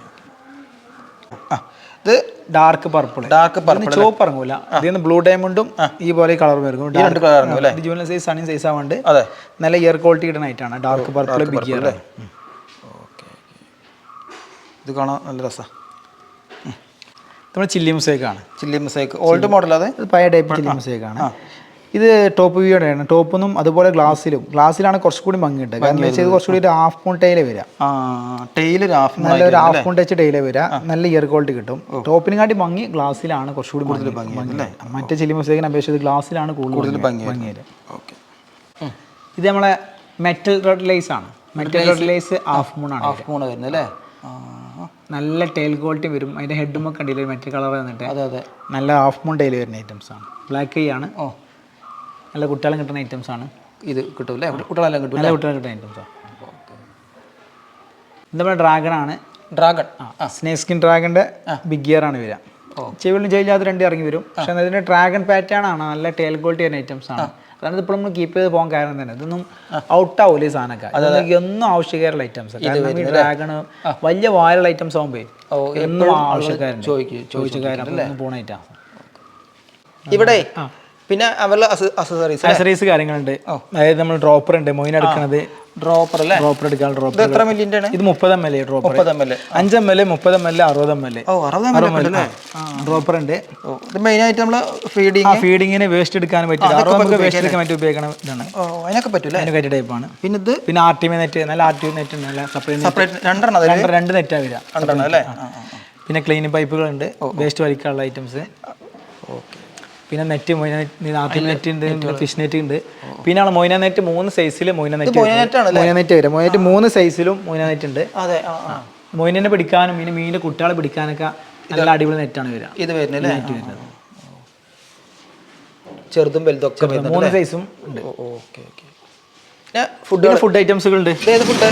ആ ഇത് ഡാർക്ക് പർപ്പിൾ ഡാർക്ക് പർപ്പിൾ ചുവപ്പ് ഇറങ്ങൂല. ഇതിന്ന് ബ്ലൂ ഡയമണ്ടും ഈ പോലെ കളർ വരും രണ്ട് കളർ ഇറങ്ങും അല്ലേ ജൂനിയർ സൈസ് സണ്ണി സൈസ് ആവുന്നുണ്ട് അതെ. നല്ല ഇയർ ക്വാളിറ്റി ഇടുന്ന ഐറ്റാണ് ഡാർക്ക് പർപ്പിൾ ബിഗ് ഇയർ ഇത് കാണാൻ നല്ല രസമാണ് നമ്മുടെ ചില്ലി മുസേക്ക് ആണ്. ചില്ലി മിസൈക്ക് ഓൾഡ് മോഡൽ അതെ? ഇത് പഴയ ടൈപ്പ് ചില്ലി മുസേക്ക് ആണ്. ഇത് ടോപ്പ് വ്യൂ ആണ്. ടോപ്പൊന്നും അതുപോലെ ഗ്ലാസ്സിലും ഗ്ലാസ്സിലാണ് കുറച്ചുകൂടി ഭംഗിയുണ്ട്. കാരണം വെച്ചാൽ കുറച്ചുകൂടി ഒരു ഹാഫ് മൂൺ ടൈലേ വരിക. ഹാഫ് നല്ല ഒരു ഹാഫ് മൂൺ ടച്ച് ടൈലേ വരിക. നല്ല ഇയർ ക്വാളിറ്റി കിട്ടും. ടോപ്പിനെക്കാട്ടി ഭംഗി ഗ്ലാസ്സിലാണ് കുറച്ചുകൂടി കൂടുതൽ ഭംഗി മറ്റേ ചില്ലി മുസേക്കിനെ അപേക്ഷിച്ച് ഗ്ലാസ്സിലാണ് കൂടുതൽ ഭംഗി ഇത് നമ്മളെ മെറ്റൽ റെഡ് ലൈസ് ആണ്. Metal red lace half moon ആണ് ഹാഫ് മൂൺ വരുന്നത് അല്ലേ? നല്ല ടെയിൽ ക്വാളിറ്റി വരും. അതിന്റെ ഹെഡും ഒക്കെ കണ്ടില്ലേ? മെറ്റൽ കളർ വന്നിട്ട്. അതെ അതെ. നല്ല ഹാഫ് മൂൺ ടൈൽ വരുന്ന ഐറ്റംസ് ആണ്. ബ്ലാക്ക് കൈ ആണ്. ഓ. നല്ല കുട്ടികളും കിട്ടുന്ന ഐറ്റംസ് ആണ്. ഇത് കിട്ടും അല്ലേ കുട്ടികളെല്ലാം കിട്ടും നല്ല കുട്ടികളും കിട്ടുന്ന ഐറ്റംസ് ആണ്. നമ്മുടെ ഡ്രാഗൺ ആണ്. ഡ്രാഗൺ ആ സ്നേക് സ്കിൻ ഡ്രാഗന്റെ ബിഗ് ഇയർ ആണ് വരിക. ചെവിളും ജയിലും രണ്ട് ഇറങ്ങി വരും. പക്ഷെ അതിന്റെ ഡ്രാഗൺ പാറ്റേൺ ആണ്. നല്ല ടെയിൽ ക്വാളിറ്റി വരുന്ന ഐറ്റംസ് ആണ്. അതാണ് ഇപ്പോൾ നമ്മൾ കീപ്പ് ചെയ്ത് പോകാൻ കാരണം തന്നെ ഇതൊന്നും ഔട്ട് ആവില്ല ഈ സാധനമൊക്കെ. അതൊക്കെ ഒന്നും ആവശ്യക്കാരുള്ള ഐറ്റംസ് കാരണം ഈ ഡ്രാഗൺ വലിയ വാരുള്ള ഐറ്റംസ് ആകുമ്പോൾ എന്നും ആവശ്യക്കാരുണ്ട്. ചോദിക്കും ചോദിച്ചക്കാരൻ പോണ ഐറ്റം ഇവിടെ പിന്നെ അവരുടെ അസസറീസ് അസസറീസ് കാര്യങ്ങളുണ്ട്. അതായത് നമ്മൾ ഡ്രോപ്പർ ഉണ്ട് മൊയിൻ എടുക്കുന്നത് ഡ്രോപ്പർ അല്ലേ? ഡ്രോപ്പർ എടുക്കാൻ ഡ്രോപ്പർ എത്ര മില്ലിന്റെ ആണ് ഇത് മുപ്പത് എം എൽ ഡ്രോപ്പർ. മുപ്പത് എം എൽ അഞ്ച് എം എൽ മുപ്പത് എം എൽ അറുപത് എം എൽ ഓ അറുപത് ഡ്രോപ്പർ ഉണ്ട്. ഇത് ഇത് മെയിനായിട്ട് നമ്മൾ ഫീഡിങ് ഫീഡിങ്ങിന് വേസ്റ്റ് എടുക്കാൻ പറ്റില്ല. അറുപത് നമുക്ക് വേസ്റ്റ് എടുക്കാൻ പറ്റി ഉപയോഗിക്കണം ഇതാണ്. അതിനൊക്കെ പറ്റില്ല അതിനൊക്കെ ടൈപ്പ് ആണ്. പിന്നെ ഇത്? പിന്നെ ആർ ടി നെറ്റ് നല്ല ആർ ടി നെറ്റ് ഉണ്ട്. നല്ല സെപ്പറേറ്റ് രണ്ടെണ്ണം രണ്ട് നെറ്റാണ് വരിക. പിന്നെ ക്ലീനിങ് പൈപ്പുകളുണ്ട് വേസ്റ്റ് വലിക്കാനുള്ള ഐറ്റംസ് പിന്നെ നെറ്റ് മൊയ്ന നെറ്റ് ഉണ്ട് ഫിഷ് നെറ്റ് ഉണ്ട്. പിന്നെ ആണ് മൊയ്ന നെറ്റ് മൂന്ന് സൈസിൽ മൊയ്ന നെറ്റ് മൊയ്ന നെറ്റ് വരും. മൊയ്ന നെറ്റ് മൂന്ന് സൈസിലും മൊയ്ന നെറ്റ് ഉണ്ട്. അതെ മൊയ്നെ പിടിക്കാനും പിന്നെ മീനിന്റെ കുട്ടികളെ പിടിക്കാനൊക്കെ നല്ല അടിപൊളി നെറ്റാണ് വരിക. ഇത് വരുന്നത് ചെറുതും വലുതും ഒക്കെ മൂന്ന് സൈസും ഉണ്ട്. Okay okay. പിന്നെ ഫുഡ് ഫുഡ് ഐറ്റംസുകളുണ്ട് ഏത് ഫുഡ്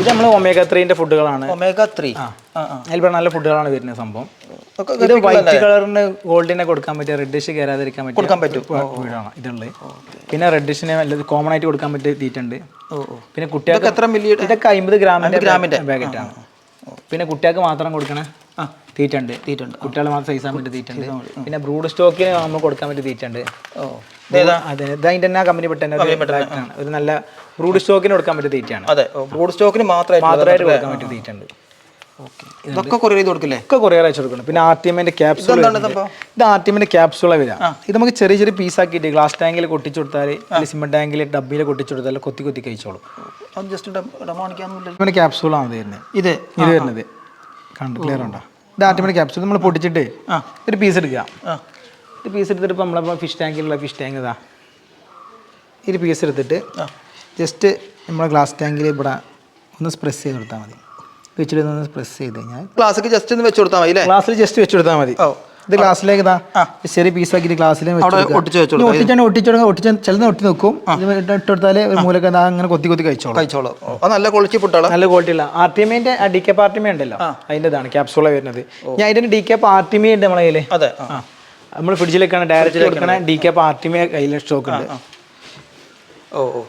ഇത് നമ്മൾ ഒമേഗ ത്രീന്റെ ഫുഡുകളാണ് ഒമേഗ ത്രീ പറഞ്ഞ നല്ല ഫുഡുകളാണ് വരുന്ന സംഭവം. ഇത് വൈറ്റ് കളറിന് ഗോൾഡിനെ കൊടുക്കാൻ പറ്റിയ റെഡിഷ് കയറാതിരിക്കാൻ പറ്റിയ കൊടുക്കാൻ പറ്റും. വീടാണ് ഇതുള്ളത്. പിന്നെ റെഡിഷിന് നല്ലത് കോമൺ ആയിട്ട് കൊടുക്കാൻ പറ്റിയ തീറ്റുണ്ട് പിന്നെ കുട്ടികൾക്ക് എത്ര മില്ലി ഇതൊക്കെ അമ്പത് ഗ്രാമിന്റെ ഗ്രാമിന്റെ. പാക്കറ്റാണ് പിന്നെ കുട്ടികൾക്ക് മാത്രം കൊടുക്കണേ തീറ്റുണ്ട് തീറ്റുണ്ട്. കുട്ടികളെ മാത്രം സൈസ് ആകാൻ പറ്റിയ തീറ്റുണ്ട് പിന്നെ ബ്രൂഡ് സ്റ്റോക്കിന് നമ്മൾ കൊടുക്കാൻ പറ്റിയ തീറ്റുണ്ട് അതെ തന്നെ കമ്പനി ഒരു നല്ല ബ്രൂഡ് സ്റ്റോക്കിന് കൊടുക്കാൻ പറ്റിയ തീറ്റാണ് അതെ. ബ്രൂഡ് സ്റ്റോക്കിന് മാത്രമായിട്ട് കൊടുക്കാൻ പറ്റിയ തീറ്റുണ്ട് ഇതൊക്കെ കൊറിയർ ചെയ്ത് കൊടുക്കില്ലേ? ഒക്കെ കൊറിയർ അയച്ചു കൊടുക്കണം. പിന്നെ ആർ ടി എമ്മിന്റെ ക്യാപ്സൂൾ ഇത് ആർ ടി എമ്മിന്റെ ക്യാപ്സൂളാ വരിക ഇത് നമുക്ക് ചെറിയ ചെറിയ പീസ് ആക്കിയിട്ട് ഗ്ലാസ് ടാങ്കിൽ കൊട്ടിച്ചു കൊടുത്താൽ സിമെന്റ് ടാങ്കിൽ ഡബ്ബിയിൽ കൊട്ടിച്ചു കൊടുത്താൽ കൊത്തി കൊത്തി കഴിച്ചോളൂ. ജസ്റ്റ് ക്യാപ്സൂളാണ് വരുന്നത്. ഇത് ഇത് വരുന്നത്. കണ്ടു ക്ലിയർ ഉണ്ടോ? ഇത് ആർ ടി എമ്മിന്റെ ക്യാപ്സൂൾ നമ്മൾ പൊട്ടിച്ചിട്ട് ഒരു പീസ് എടുക്കുക. ആ. ഒരു പീസ് എടുത്തിട്ട് ഇപ്പം നമ്മളിപ്പോൾ ഫിഷ് ടാങ്കിലുള്ള ഫിഷ് ടാങ്ക് ഇതാ. ഈ പീസ് എടുത്തിട്ട് ജസ്റ്റ് നമ്മളെ ഗ്ലാസ് ടാങ്കിൽ ഇവിടെ ഒന്ന് സ്പ്രെസ് ചെയ്ത് കൊടുത്താൽ മതി. വെച്ചിട്ട് ഒന്ന് പ്രസ് ചെയ്ത് കഴിഞ്ഞാൽ ഗ്ലാസ്സിക്ക് ജസ്റ്റ് ഒന്ന് വെച്ച് കൊടുത്താൽ മതി ഗ്ലാസ്സിൽ ജസ്റ്റ് വെച്ച് കൊടുത്താൽ മതി. ഓ. ഇത് ഗ്ലാസ്സിലേക്ക് ഇതാ ചെറിയ പീസാക്കിയിട്ട് ഗ്ലാസ്സിൽ അവിടെ ഒട്ടിച്ച് വെച്ച് കൊടുക്കാം. ഒട്ടിച്ചാണ് ഒട്ടിച്ചു ചിലത് ഒട്ടി നോക്കും ഇത് ഇട്ട് ഇട്ട് ഒരു മൂലക്ക് അങ്ങനെ കൊത്തി കൊത്തി കഴിച്ചോളും. കഴിച്ചോളൂ. ഓ, നല്ല ക്വാളിറ്റി ഫുഡാണ് നല്ല ക്വാളിറ്റി ഉള്ള. ആർട്ടിമേന്റെ ഡി കെ ആർട്ടിമേ ഉണ്ടല്ലോ. അതിന്റെ ഇതാണ് ക്യാപ്സൂള വരുന്നത്. ഞാൻ അതിന്റെ ഡി കെ ആർട്ടിമേ ഉണ്ട് നമ്മളെ കയ്യിൽ അതെ. നമ്മൾ ഫ്രിഡ്ജിലേക്കാണ് ഡയറക്റ്റ് കൊടുക്കണ ഡി കെ ആർട്ടിമേ കയ്യിൽ സ്റ്റോക്ക് ഉണ്ട്. ഓ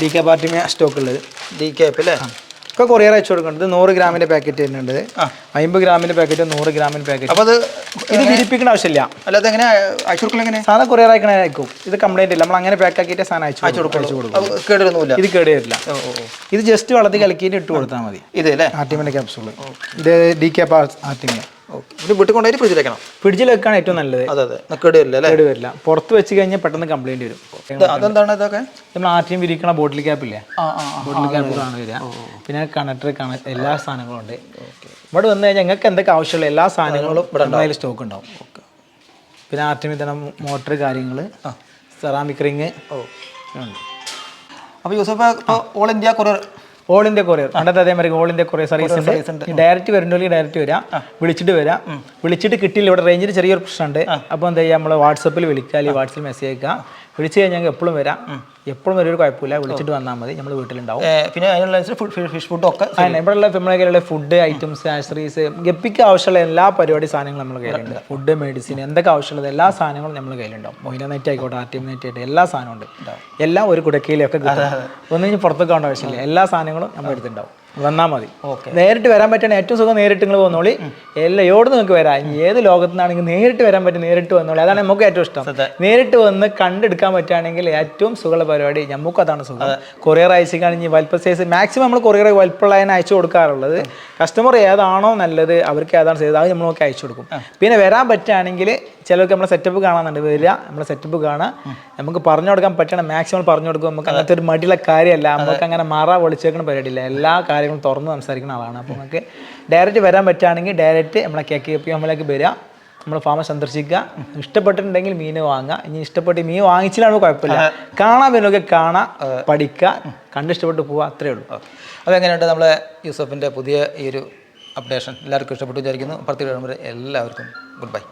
ഡി കെ ആർട്ടിമേ സ്റ്റോക്ക് ഉള്ളത്. ഡി കെ അല്ലേ ഒക്കെ കൊറിയർ അയച്ചു കൊടുക്കുന്നുണ്ട്. നൂറ് ഗ്രാമിന്റെ പാക്കറ്റ് തന്നെയുണ്ട്. അമ്പത് ഗ്രാമിന്റെ പാക്കറ്റ് നൂറ് ഗ്രാമിന്റെ പാക്കറ്റ് അപ്പോൾ അത് ഇത് വിരിപ്പിക്കേണ്ട ആവശ്യമില്ല. അല്ലാതെ എങ്ങനെ അയച്ചു കൊടുക്കൽ എങ്ങനെ? സാധാ കൊറിയർ അയക്കണ അയക്കും. ഇത് കംപ്ലൈന്റ് ഇല്ല. നമ്മൾ അങ്ങനെ പാക്ക് ആക്കിയിട്ട് സാധനം അയച്ചു അയച്ചു കൊടുക്കും കേടൊന്നുമില്ല ഇത് കേടുവരില്ല. ഇത് ജസ്റ്റ് വളർത്തി കലക്കിയിട്ട് ഇട്ട് കൊടുത്താൽ മതി. ഇത് അല്ലേ? ആർട്ടിമിന്റെ ക്യാപ്സൂൾ ഇത് ഡി കെ ആർട്ടിമിയ ഓക്കെ. വീട്ടിൽ കൊണ്ടുപോയി ഫ്രിഡ്ജിൽ വെക്കണം. ഫ്രിഡ്ജിൽ വെക്കാണ് ഏറ്റവും നല്ലത്. അതെ അതെ. കേട് വരില്ല അല്ലേ? കേട് വരില്ല പുറത്ത് വെച്ച് കഴിഞ്ഞാൽ പെട്ടെന്ന് കംപ്ലൈന്റ് വരും. അതെന്താണ് ഇതൊക്കെ? നമ്മൾ ആറ്റിയും വിരിക്കണ ബോട്ടിൽ ക്യാപ്പ് ഇല്ലേ? ആ ആ ആ. ബോട്ടിൽ ക്യാപ്പുകളാണ് വരിക. പിന്നെ കണക്ടർ കണക്ട് എല്ലാ സാധനങ്ങളും ഉണ്ട്. ഇവിടെ വന്നു കഴിഞ്ഞാൽ ഞങ്ങൾക്ക് എന്തൊക്കെ ആവശ്യമുള്ള എല്ലാ സാധനങ്ങളും ഇവിടെ സ്റ്റോക്ക് ഉണ്ടാവും. പിന്നെ ആർട്ടിമി തന്നെ മോട്ടർ കാര്യങ്ങൾ സെറാമിക് റിങ് ഉണ്ട് അപ്പോൾ യൂസഫ് ഇപ്പോൾ ഓൾ ഇന്ത്യ കുറേ ഓൾ ഇന്ത്യ കൊറിയർ പണ്ടത്തെ അതേമാതിരി ഓൾ ഇന്ത്യ കൊറിയർ സർവീസ് ഉണ്ട്. ഡയറക്റ്റ് വരുന്നുണ്ടെങ്കിൽ ഡയറക്റ്റ് വരാം. വിളിച്ചിട്ട് വരാം. വിളിച്ചിട്ട് കിട്ടിയില്ല ഇവിടെ റേഞ്ചിന് ചെറിയൊരു പ്രശ്നമുണ്ട്. അപ്പോൾ എന്താ ചെയ്യുക നമ്മൾ വാട്സപ്പിൽ വിളിക്കുക. അല്ലെങ്കിൽ വാട്സപ്പിൽ മെസ്സേജ് അയക്കുക. വിളിച്ചു കഴിഞ്ഞാൽ എപ്പോഴും വരാം. എപ്പോഴും വലിയൊരു ഒരു കുഴപ്പമില്ല. വിളിച്ചിട്ട് വന്നാൽ മതി. നമ്മൾ വീട്ടിലുണ്ടാവും. പിന്നെ അതിനുള്ള ഫിഷ് ഫുഡും ഒക്കെ ഇവിടെയുള്ള നമ്മളെ കയ്യിലുള്ള ഫുഡ് ഐറ്റംസ് ആക്സറീസ് ഗപ്പിക്ക് ആവശ്യമുള്ള എല്ലാ പരിപാടി സാധനങ്ങളും നമ്മൾ കയ്യിലുണ്ട്. ഫുഡ് മെഡിസിൻ എന്തൊക്കെ ആവശ്യമുള്ളത് എല്ലാ സാധനങ്ങളും നമ്മൾ കയ്യിലുണ്ടാവും. മൊഹിന നെറ്റ് ആയിക്കോട്ടെ ആർ ടി എം നെറ്റ് ആയിട്ട് എല്ലാ സാധനവും ഉണ്ട്. എല്ലാം ഒരു കുടക്കയിലൊക്കെ ഒന്നും ഇനി പുറത്തൊക്കെ ഉണ്ട ആവശ്യമില്ല. എല്ലാ സാധനങ്ങളും നമ്മൾ അടുത്തുണ്ടാവും വന്നാൽ മതി. നേരിട്ട് വരാൻ പറ്റുന്ന ഏറ്റവും സുഖം നേരിട്ട് നിങ്ങൾ വന്നോളി. എല്ലാം എവിടെ നിങ്ങൾക്ക് വരാം? ഏത് ലോകത്തു നിന്നാണെങ്കിൽ നേരിട്ട് വരാൻ പറ്റും. നേരിട്ട് വന്നോളി. അതാണ് നമുക്ക് ഏറ്റവും ഇഷ്ടം നേരിട്ട് വന്ന് കണ്ടെടുക്കാൻ പറ്റുകയാണെങ്കിൽ ഏറ്റവും സുഖമുള്ള പരിപാടി നമുക്ക് അതാണ് സുഖം കൊറിയർ അയച്ചിക്കാണെങ്കിൽ വലിപ്പ സൈസ് മാക്സിമം നമ്മൾ കൊറിയർ വലിപ്പമുള്ളതിന് അയച്ചു കൊടുക്കാറുള്ളത്. കസ്റ്റമർ ഏതാണോ നല്ലത് അവർക്ക് ഏതാണ് ചെയ്തത് അത് നമ്മൾ നോക്കി അയച്ചു കൊടുക്കും. പിന്നെ വരാൻ പറ്റുകയാണെങ്കിൽ ചിലർക്ക് നമ്മളെ സെറ്റപ്പ് കാണാനുണ്ട്. വരിക നമ്മളെ സെറ്റപ്പ് കാണാം നമുക്ക് പറഞ്ഞു കൊടുക്കാൻ പറ്റണം മാക്സിമം പറഞ്ഞു കൊടുക്കും നമുക്ക് അങ്ങനത്തെ ഒരു മടിയുള്ള കാര്യമല്ല. നമുക്ക് അങ്ങനെ മറ പൊളിച്ചേക്കുന്ന പരിപാടിയില്ല. എല്ലാ കാര്യങ്ങളും തുറന്ന് സംസാരിക്കുന്ന ആളാണ്. അപ്പോൾ നമുക്ക് ഡയറക്റ്റ് വരാൻ പറ്റുകയാണെങ്കിൽ ഡയറക്റ്റ് നമ്മളെ കെ കെ പി എമ്മിലേക്ക് വരിക. നമ്മൾ ഫാമ സന്ദർശിക്കുക. ഇഷ്ടപ്പെട്ടിട്ടുണ്ടെങ്കിൽ മീൻ വാങ്ങുക. ഇനി ഇഷ്ടപ്പെട്ട് മീൻ വാങ്ങിച്ചിലാണ് കുഴപ്പമില്ല. കാണാൻ വരുന്നൊക്കെ കാണാം പഠിക്കുക കണ്ടിഷ്ടപ്പെട്ട് പോവുക അത്രേ ഉള്ളൂ. അപ്പോൾ എങ്ങനെയുണ്ട് നമ്മളെ യൂസഫിന്റെ പുതിയ ഈ ഒരു അപ്ഡേഷൻ എല്ലാവർക്കും ഇഷ്ടപ്പെട്ടു വിചാരിക്കുന്നു. പ്രത്യേക എല്ലാവർക്കും. Good bye